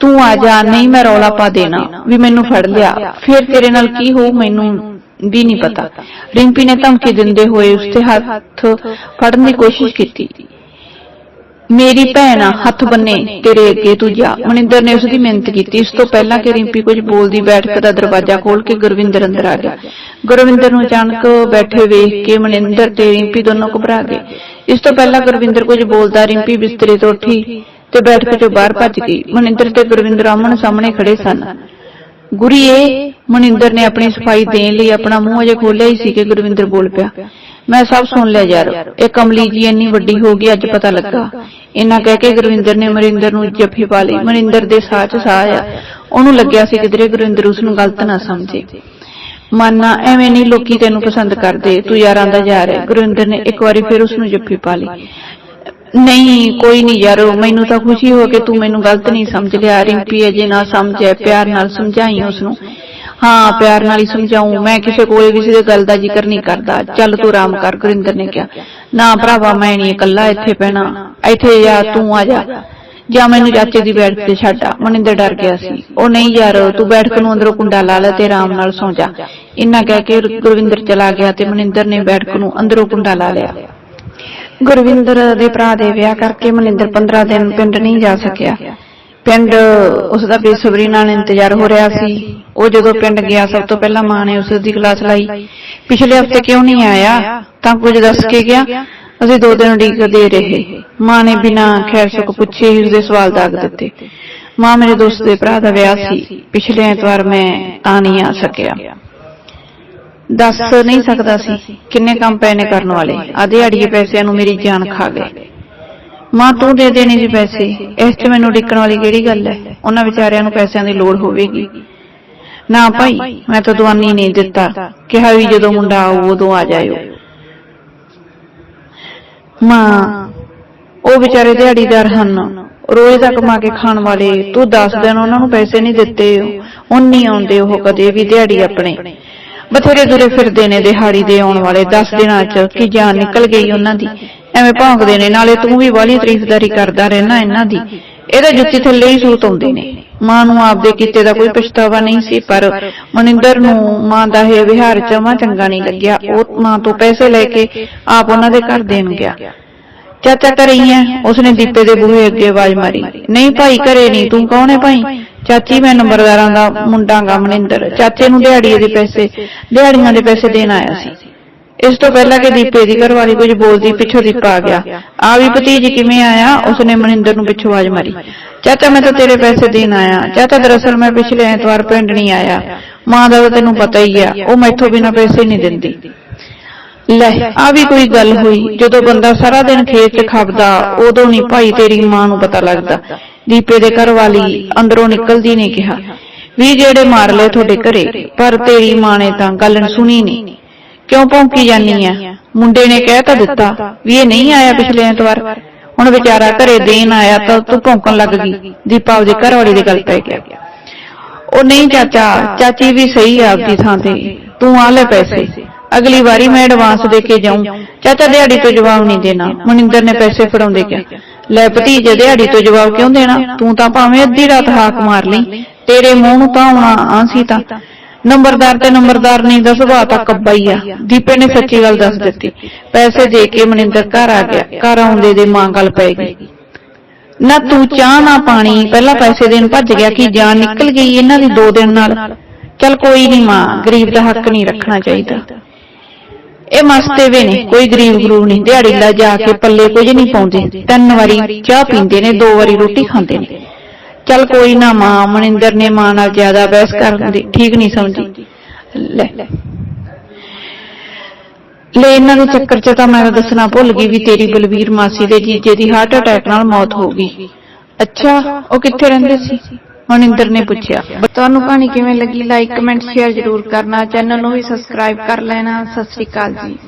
ਤੂੰ ਆ ਜਾ, ਨਹੀਂ ਮੈਂ ਰੌਲਾ ਪਾ ਦੇਣਾ। ਵੀ ਮੈਨੂੰ ਫੜ ਲਿਆ। ਫਿਰ ਤੇਰੇ ਨਾਲ ਕੀ ਹੋਊ, ਮੈਨੂੰ ਵੀ ਨਹੀਂ ਪਤਾ। ਰਿੰਪੀ ਨੇ ਧਮਕੀ ਦਿੰਦੇ ਹੋਏ ਉਸਤੇ ਹੱਥ ਫੜਨ ਦੀ ਕੋਸ਼ਿਸ਼ ਕੀਤੀ। ਮੇਰੀ ਭੈਣ ਹੱਥ ਬੰਨੇ, ਤੇਰੇ ਅੱਗੇ ਤੂੰ ਜਾ। ਮਨਿੰਦਰ ਨੇ ਉਸ ਦੀ ਮਿਹਨਤ ਕੀਤੀ। ਇਸ ਤੋਂ ਪਹਿਲਾਂ ਕਿ ਰਿੰਪੀ ਕੁਝ ਬੋਲਦੀ ਬੈਠਕ ਦਾ ਦਰਵਾਜ਼ਾ ਖੋਲ ਕੇ ਗੁਰਵਿੰਦਰ ਅੰਦਰ ਆ ਗਿਆ। ਗੁਰਵਿੰਦਰ ਨੂੰ ਅਚਾਨਕ ਬੈਠੇ ਵੇਖ ਕੇ ਮਨਿੰਦਰ ਤੇ ਰਿੰਪੀ ਦੋਨੋਂ ਘਬਰਾ ਗਏ। ਇਸ ਤੋਂ ਪਹਿਲਾਂ ਗੁਰਵਿੰਦਰ ਕੁਝ ਬੋਲਦਾ, ਰਿੰਪੀ ਬਿਸਤਰੇ ਤੋਂ ਉੱਠੀ। ਤੇ ਬੈਠਕ ਚੋਂ ਬਾਹਰ ਭੱਜ ਗਈ, ਮਨਿੰਦਰ ਤੇ ਗੁਰਵਿੰਦਰ ਆਮਣ ਸਾਹਮਣੇ ਖੜੇ ਸਨ। ਗੁਰੀਏ ਮਨਿੰਦਰ ਨੇ ਆਪਣੀ ਸਫ਼ਾਈ ਦੇਣ ਲਈ ਆਪਣਾ ਮੂੰਹ ਅਜੇ ਖੋਲਿਆ ਹੀ ਸੀ ਕਿ ਗੁਰਵਿੰਦਰ ਬੋਲ ਪਿਆ, ਮੈਂ ਸਭ ਸੁਣ ਲਿਆ ਯਾਰ, ਇਹ ਕਮਲੀ ਜੀ ਇੰਨੀ ਵੱਡੀ ਹੋ ਗਈ, ਅੱਜ ਪਤਾ ਲੱਗਾ। ਇੰਨਾ ਕਹਿ ਕੇ ਗੁਰਵਿੰਦਰ ਨੇ ਮਨਿੰਦਰ ਨੂੰ ਜੱਫੀ ਪਾ ਲਈ। ਮਨਿੰਦਰ ਦੇ ਸਾਹ 'ਚ ਸਾਹ ਆ ਉਹਨੂੰ ਲੱਗਿਆ ਸੀ ਕਿਧਰੇ ਗੁਰਵਿੰਦਰ ਉਸ ਨੂੰ ਗਲਤ ਨਾ ਸਮਝੇ। ਮਾਨਾ ਐਵੇਂ ਨਹੀਂ ਲੋਕੀ ਤੈਨੂੰ ਪਸੰਦ ਕਰਦੇ, ਤੂੰ ਯਾਰਾਂ ਦਾ ਯਾਰ ਹੈ। ਗੁਰਵਿੰਦਰ ਨੇ ਇੱਕ ਵਾਰੀ ਫਿਰ ਉਸ ਨੂੰ ਜੱਫੀ ਪਾ ਲਈ। ਨਹੀਂ, ਕੋਈ ਨਹੀਂ ਯਾਰ, ਮੈਨੂੰ ਤਾਂ ਖੁਸ਼ੀ ਹੋ ਕੇ ਤੂੰ ਮੈਨੂੰ ਗਲਤ ਨਹੀਂ ਸਮਝ ਲਿਆ ਰਿੰਪੀ ਅਜੇ ਨਾ ਸਮਝੇ ਪਿਆਰ ਨਾਲ ਸਮਝਾਈ ਉਸ ਨੂੰ ਹਾਂ, ਪਿਆਰ ਨਾਲ ਹੀ ਸਮਝਾਉਂ ਮੈਂ ਕਿਸੇ ਕੋਲੇ ਕਿਸੇ ਦੇ ਗੱਲ ਦਾ ਜ਼ਿਕਰ ਨਹੀਂ ਕਰਦਾ। ਚੱਲ ਤੂੰ ਆਰਾਮ ਕਰ, ਗੁਰਿੰਦਰ ਨੇ ਕਿਹਾ। ਨਾ ਭਰਾਵਾ, ਮੈਂ ਨਹੀਂ ਇਕੱਲਾ ਇੱਥੇ ਪੈਣਾ। ਇੱਥੇ ਜਾ ਤੂੰ ਆ ਜਾ। ਜਾਂ ਮੈਨੂੰ ਚਾਚੇ ਦੀ ਬੈਠ ਤੇ ਛੱਡ ਆ। ਮਨਿੰਦਰ ਡਰ ਗਿਆ ਸੀ। ਉਹ ਨਹੀਂ ਯਾਰ, ਤੂੰ ਬੈਠਕ ਨੂੰ ਅੰਦਰੋਂ ਕੁੰਡਾ ਲਾ ਲੈ ਤੇ ਆਰਾਮ ਨਾਲ ਸੌਂ ਜਾ। ਇੰਨਾ ਕਹਿ ਕੇ ਗੁਰਵਿੰਦਰ ਚਲਾ ਗਿਆ ਤੇ ਮਨਿੰਦਰ ਨੇ ਬੈਠਕ ਨੂੰ ਅੰਦਰੋਂ ਕੁੰਡਾ ਲਾ ਲਿਆ। ਗੁਰਵਿੰਦਰ ਦੇ ਭਰਾ ਦੇ ਵਿਆਹ ਕਰਕੇ ਮਨਿੰਦਰ 15 ਦਿਨ ਪਿੰਡ ਨਹੀਂ ਜਾ ਸਕਿਆ। ਪਿੰਡ ਉਸ ਦਾ ਬੇਸਬਰੀ ਨਾਲ ਇੰਤਜ਼ਾਰ ਹੋ ਰਿਹਾ ਸੀ। ਉਹ ਜਦੋਂ ਪਿੰਡ ਗਿਆ, ਸਭ ਤੋਂ ਪਹਿਲਾਂ ਮਾਂ ਨੇ ਉਸ ਦੀ ਕਲਾਸ ਲਾਈ। ਪਿਛਲੇ ਹਫ਼ਤੇ ਕਿਉਂ ਨਹੀਂ ਆਇਆ? ਤਾਂ ਕੁਝ ਦੱਸ ਕੇ ਗਿਆ, ਅਸੀਂ ਦੋ ਦਿਨ ਉਡੀਕਦੇ ਰਹੇ। ਮਾਂ ਨੇ ਬਿਨਾਂ ਖੈਰ ਸੁਖ ਪੁੱਛੇ ਹੀ ਉਸਦੇ ਸਵਾਲ ਦਾਗ ਦਿੱਤੇ। ਮਾਂ ਮੇਰੇ ਦੋਸਤ ਦੇ ਭਰਾ ਦਾ ਵਿਆਹ ਸੀ। ਪਿਛਲੇ ਐਤਵਾਰ ਮੈਂ ਆ ਨਹੀਂ ਆ ਸਕਿਆ। ਦੱਸ ਨਹੀਂ ਸਕਦਾ ਸੀ ਕਿੰਨੇ ਕੰਮ ਪਏ ਨੇ ਕਰਨ ਵਾਲੇ। ਆ ਦਿਹਾੜੀਏ ਪੈਸਿਆਂ ਨੂੰ ਮੇਰੀ ਜਾਨ ਖਾ ਗਏ। ਮਾਂ ਤੂੰ ਦੇ ਦੇਣੇ ਜੀ ਪੈਸੇ। ਇਸ 'ਚ ਮੈਨੂੰ ਡਿੱਕਣ ਵਾਲੀ ਕਿਹੜੀ ਗੱਲ ਹੈ? ਉਹਨਾਂ ਵਿਚਾਰਿਆਂ ਨੂੰ ਪੈਸਿਆਂ ਦੀ ਲੋੜ ਹੋਵੇਗੀ। ਨਾ ਭਾਈ ਮੈਂ ਤਾਂ ਦਵਾਨੀ ਨਹੀਂ ਦਿੱਤਾ। ਕਿਹਾ ਵੀ ਜਦੋਂ ਮੁੰਡਾ ਆਊ ਉਦੋਂ ਆ ਜਾਇਓ। ਮਾਂ ਉਹ ਵਿਚਾਰੇ ਦਿਹਾੜੀਦਾਰ ਹਨ। ਰੋਜ਼ ਦਾ ਕਮਾ ਕੇ ਖਾਣ ਵਾਲੇ। ਤੂੰ ਦੱਸ ਦਿਨ ਉਹਨਾਂ ਨੂੰ ਪੈਸੇ ਨਹੀਂ ਦਿੱਤੇ। ਉਹ ਨਹੀਂ ਆਉਂਦੇ ਉਹ ਕਦੇ ਵੀ ਦਿਹਾੜੀ ਆਪਣੇ। ਬਥੇਰੇ ਦੁਰੇ ਫਿਰਦੇ ਨੇ ਦਿਹਾੜੀ ਦੇ ਆਉਣ ਵਾਲੇ 10 ਦਿਨਾਂ ਚ ਕਿ ਜਾਨ ਨਿਕਲ ਗਈ ਉਹਨਾਂ ਦੀ। ਐਵੇਂ ਭੌਂਕਦੇ ਨੇ, ਨਾਲੇ ਤੂੰ ਵੀ ਵਾਲੀ ਤਾਰੀਫਦਾਰੀ ਕਰਦਾ ਰਹਿਣਾ ਇਹਨਾਂ ਦੀ। ਇਹਦਾ ਜੁੱਤੀ ਥੱਲੇ ਹੀ ਸੂਤ ਆਉਂਦੇ ਨੇ। ਮਾਂ ਨੂੰ ਆਪਦੇ ਕੀਤੇ ਦਾ ਕੋਈ ਪਛਤਾਵਾ ਨਹੀਂ ਸੀ, ਪਰ ਮਨਿੰਦਰ ਨੂੰ ਮਾਂ ਦਾ ਇਹ ਵਿਹਾਰ ਜਮਾ ਚੰਗਾ ਨਹੀਂ ਲੱਗਿਆ। ਉਹ ਮਾਂ ਤੋਂ ਪੈਸੇ ਲੈ ਕੇ ਆਪ ਉਹਨਾਂ ਦੇ ਘਰ ਦੇਣ ਗਿਆ। ਚਾਚਾ ਘਰੇ ਹੀ ਹੈ ਉਸਨੇ ਦੀਪੇ ਦੇ ਬੂਹੇ ਅੱਗੇ ਆਵਾਜ਼ ਮਾਰੀ। ਨਹੀਂ ਭਾਈ ਘਰੇ ਨਹੀਂ ਤੂੰ ਕੌਣ ਹੈ ਭਾਈ? ਚਾਚੀ ਮੈਂ ਨੰਬਰਦਾਰਾਂ ਦਾ ਮੁੰਡਾ ਗਾ ਮਨਿੰਦਰ। ਚਾਚੇ ਨੂੰ ਦਿਹਾੜੀ ਦੇ ਪੈਸੇ ਦਿਹਾੜੀਆਂ ਦੇ ਪੈਸੇ ਦੇਣ ਆਇਆ ਸੀ। ਇਸ ਤੋਂ ਪਹਿਲਾਂ ਕਿ ਦੀਪੇ ਦੀ ਘਰਵਾਲੀ ਕੁਝ ਬੋਲਦੀ ਪਿੱਛੋਂ ਦੀਪਾ ਆ ਗਿਆ। ਆ ਵੀ ਭਤੀਜ ਕਿਵੇਂ ਆਇਆ? ਉਸਨੇ ਮਨਿੰਦਰ ਨੂੰ ਪਿੱਛੋਂ ਆਵਾਜ਼ ਮਾਰੀ। ਚਾਚਾ ਮੈਂ ਤਾਂ ਤੇਰੇ ਪੈਸੇ ਦੇਣ ਆਇਆ। ਚਾਚਾ ਦਰਅਸਲ ਮੈਂ ਪਿਛਲੇ ਐਤਵਾਰ ਪਿੰਡ ਨਹੀਂ ਆਇਆ। ਮਾਂ ਦਾ ਤਾਂ ਤੈਨੂੰ ਪਤਾ ਹੀ ਆ। ਉਹ ਮੈਥੋਂ ਬਿਨਾਂ ਪੈਸੇ ਨਹੀਂ ਦਿੰਦੀ ਲੈ ਆ ਵੀ ਕੋਈ ਗੱਲ ਹੋਈ। ਜਦੋਂ ਬੰਦਾ ਸਾਰਾ ਦਿਨ ਖੇਤ 'ਚ ਖਪਦਾ ਉਦੋਂ ਨਹੀਂ ਭਾਈ ਤੇਰੀ ਮਾਂ ਨੂੰ ਪਤਾ ਲੱਗਦਾ। ਦੀਪੇ ਦੇ ਘਰ ਵਾਲੀ ਅੰਦਰੋਂ ਨਿਕਲਦੀ ਨੇ ਕਿਹਾ। ਵੀ ਜਿਹੜੇ ਮਾਰ ਲਏ ਤੁਹਾਡੇ ਘਰੇ ਪਰ ਤੇਰੀ ਮਾਂ ਨੇ ਤਾਂ ਗੱਲ ਸੁਣੀ ਨਹੀਂ ਕਿਉਂ ਭੌਂਕੀ ਜਾਨੀ ਆ? ਮੁੰਡੇ ਨੇ ਕਹਿ ਤਾਂ ਦਿੱਤਾ ਵੀ ਇਹ ਨਹੀਂ ਆਇਆ ਪਿਛਲੇ ਐਤਵਾਰ। ਹੁਣ ਵਿਚਾਰਾ ਘਰੇ ਦੇਣ ਆਇਆ ਤਾਂ ਤੂੰ ਭੌਂਕਣ ਲੱਗ ਗਈ। ਦੀਪਾ ਉਹਦੇ ਘਰ ਵਾਲੀ ਦੀ ਗੱਲ ਪੈ ਗਿਆ। ਉਹ ਨਹੀਂ ਚਾਚਾ ਚਾਚੀ। ਵੀ ਸਹੀ ਆ ਆਪਦੀ ਥਾਂ ਤੇ ਤੂੰ ਆ ਲੈ ਪੈਸੇ ਅਗਲੀ ਵਾਰੀ ਮੈਂ ਐਡਵਾਂਸ ਦੇ ਕੇ ਜਾਉਂ ਚਾਚਾ ਦਿਹਾੜੀ ਤੋਂ ਜਵਾਬ ਨਹੀਂ ਦੇਣਾ। ਮਨਿੰਦਰ ਨੇ ਪੈਸੇ ਫੜਾਉਂਦੇ ਕਿਹਾ, ਲੈ ਭਤੀਜੇ, ਦਿਹਾੜੀ ਤੋਂ ਜਵਾਬ ਕਿਉਂ ਦੇਣਾ? ਤੂੰ ਤਾਂ ਭਾਵੇਂ ਅੱਧੀ ਰਾਤ ਹਾਕ ਮਾਰ ਲਈ। ਤੇਰੇ ਮੂੰਹ ਨੂੰ ਤਾਂ ਆਉਣਾ ਆਂਸੀ ਤਾਂ। ਨੰਬਰਦਾਰ ਤੇ ਨੰਬਰਦਾਰ ਨਹੀਂ ਦਾ ਸੁਭਾਅ ਤਾਂ ਕੱਬਾ ਹੀ ਆ। ਦੀਪੇ ਨੇ ਸੱਚੀ ਗੱਲ ਦੱਸ ਦਿੱਤੀ। ਪੈਸੇ ਦੇ ਕੇ ਮਨਿੰਦਰ ਘਰ ਆ ਗਿਆ। ਘਰ ਆਉਂਦੇ ਦੇ ਮਾਂ ਗੱਲ ਪੈ ਗਈ। ਨਾ ਤੂੰ ਚਾਹ, ਨਾ ਪਾਣੀ। ਪਹਿਲਾਂ ਪੈਸੇ ਦੇਣ ਭੱਜ ਗਿਆ ਕਿ ਜਾਨ ਨਿਕਲ ਗਈ ਇਹਨਾਂ ਦੀ ਦੋ ਦਿਨ ਨਾਲ। ਚੱਲ ਕੋਈ ਨਹੀਂ ਮਾਂ, ਗਰੀਬ ਦਾ ਹੱਕ ਨਹੀਂ ਰੱਖਣਾ ਚਾਹੀਦਾ। ਇਹ ਮਸਤੇ ਵੇ ਨੇ ਕੋਈ ਗਰੀਬ ਗਰੂ ਨਹੀਂ, ਦਿਹਾੜੀ ਜਾ ਕੇ ਪੱਲੇ ਕੁਝ ਨਹੀਂ ਪਾਉਂਦੇ। ਤਿੰਨ ਵਾਰੀ ਚਾਹ ਪੀਂਦੇ ਨੇ, ਦੋ ਵਾਰੀ ਰੋਟੀ ਖਾਂਦੇ ਨੇ। ਚੱਲ ਕੋਈ ਨਾ ਮਾਂ, ਮਨਿੰਦਰ ਨੇ ਮਾਂ ਨਾਲ ਜ਼ਿਆਦਾ ਬਹਿਸ ਕਰਨ ਦੀ ਠੀਕ ਨਹੀਂ ਸਮਝੀ ਲੈ। ਲੈ, ਇਹਨਾਂ ਦੇ ਚੱਕਰ 'ਚ ਤਾਂ ਮੈਂ ਦੱਸਣਾ ਭੁੱਲ ਗਈ ਵੀ ਤੇਰੀ ਬਲਵੀਰ ਮਾਸੀ ਦੇ ਜੀਜੇ ਦੀ ਹਾਰਟ ਅਟੈਕ ਨਾਲ ਮੌਤ ਹੋ ਗਈ। ਅੱਛਾ, ਉਹ ਕਿੱਥੇ ਰਹਿੰਦੇ ਸੀ? ਮਨਿੰਦਰ ਨੇ ਪੁੱਛਿਆ, ਤੁਹਾਨੂੰ ਕਹਾਣੀ ਕਿਵੇਂ ਲੱਗੀ? ਲਾਈਕ ਕਮੈਂਟ ਸ਼ੇਅਰ ਜ਼ਰੂਰ ਕਰਨਾ। ਚੈਨਲ ਨੂੰ ਵੀ ਸਬਸਕ੍ਰਾਈਬ ਕਰ ਲੈਣਾ। ਸਤਿ ਸ਼੍ਰੀ ਅਕਾਲ ਜੀ।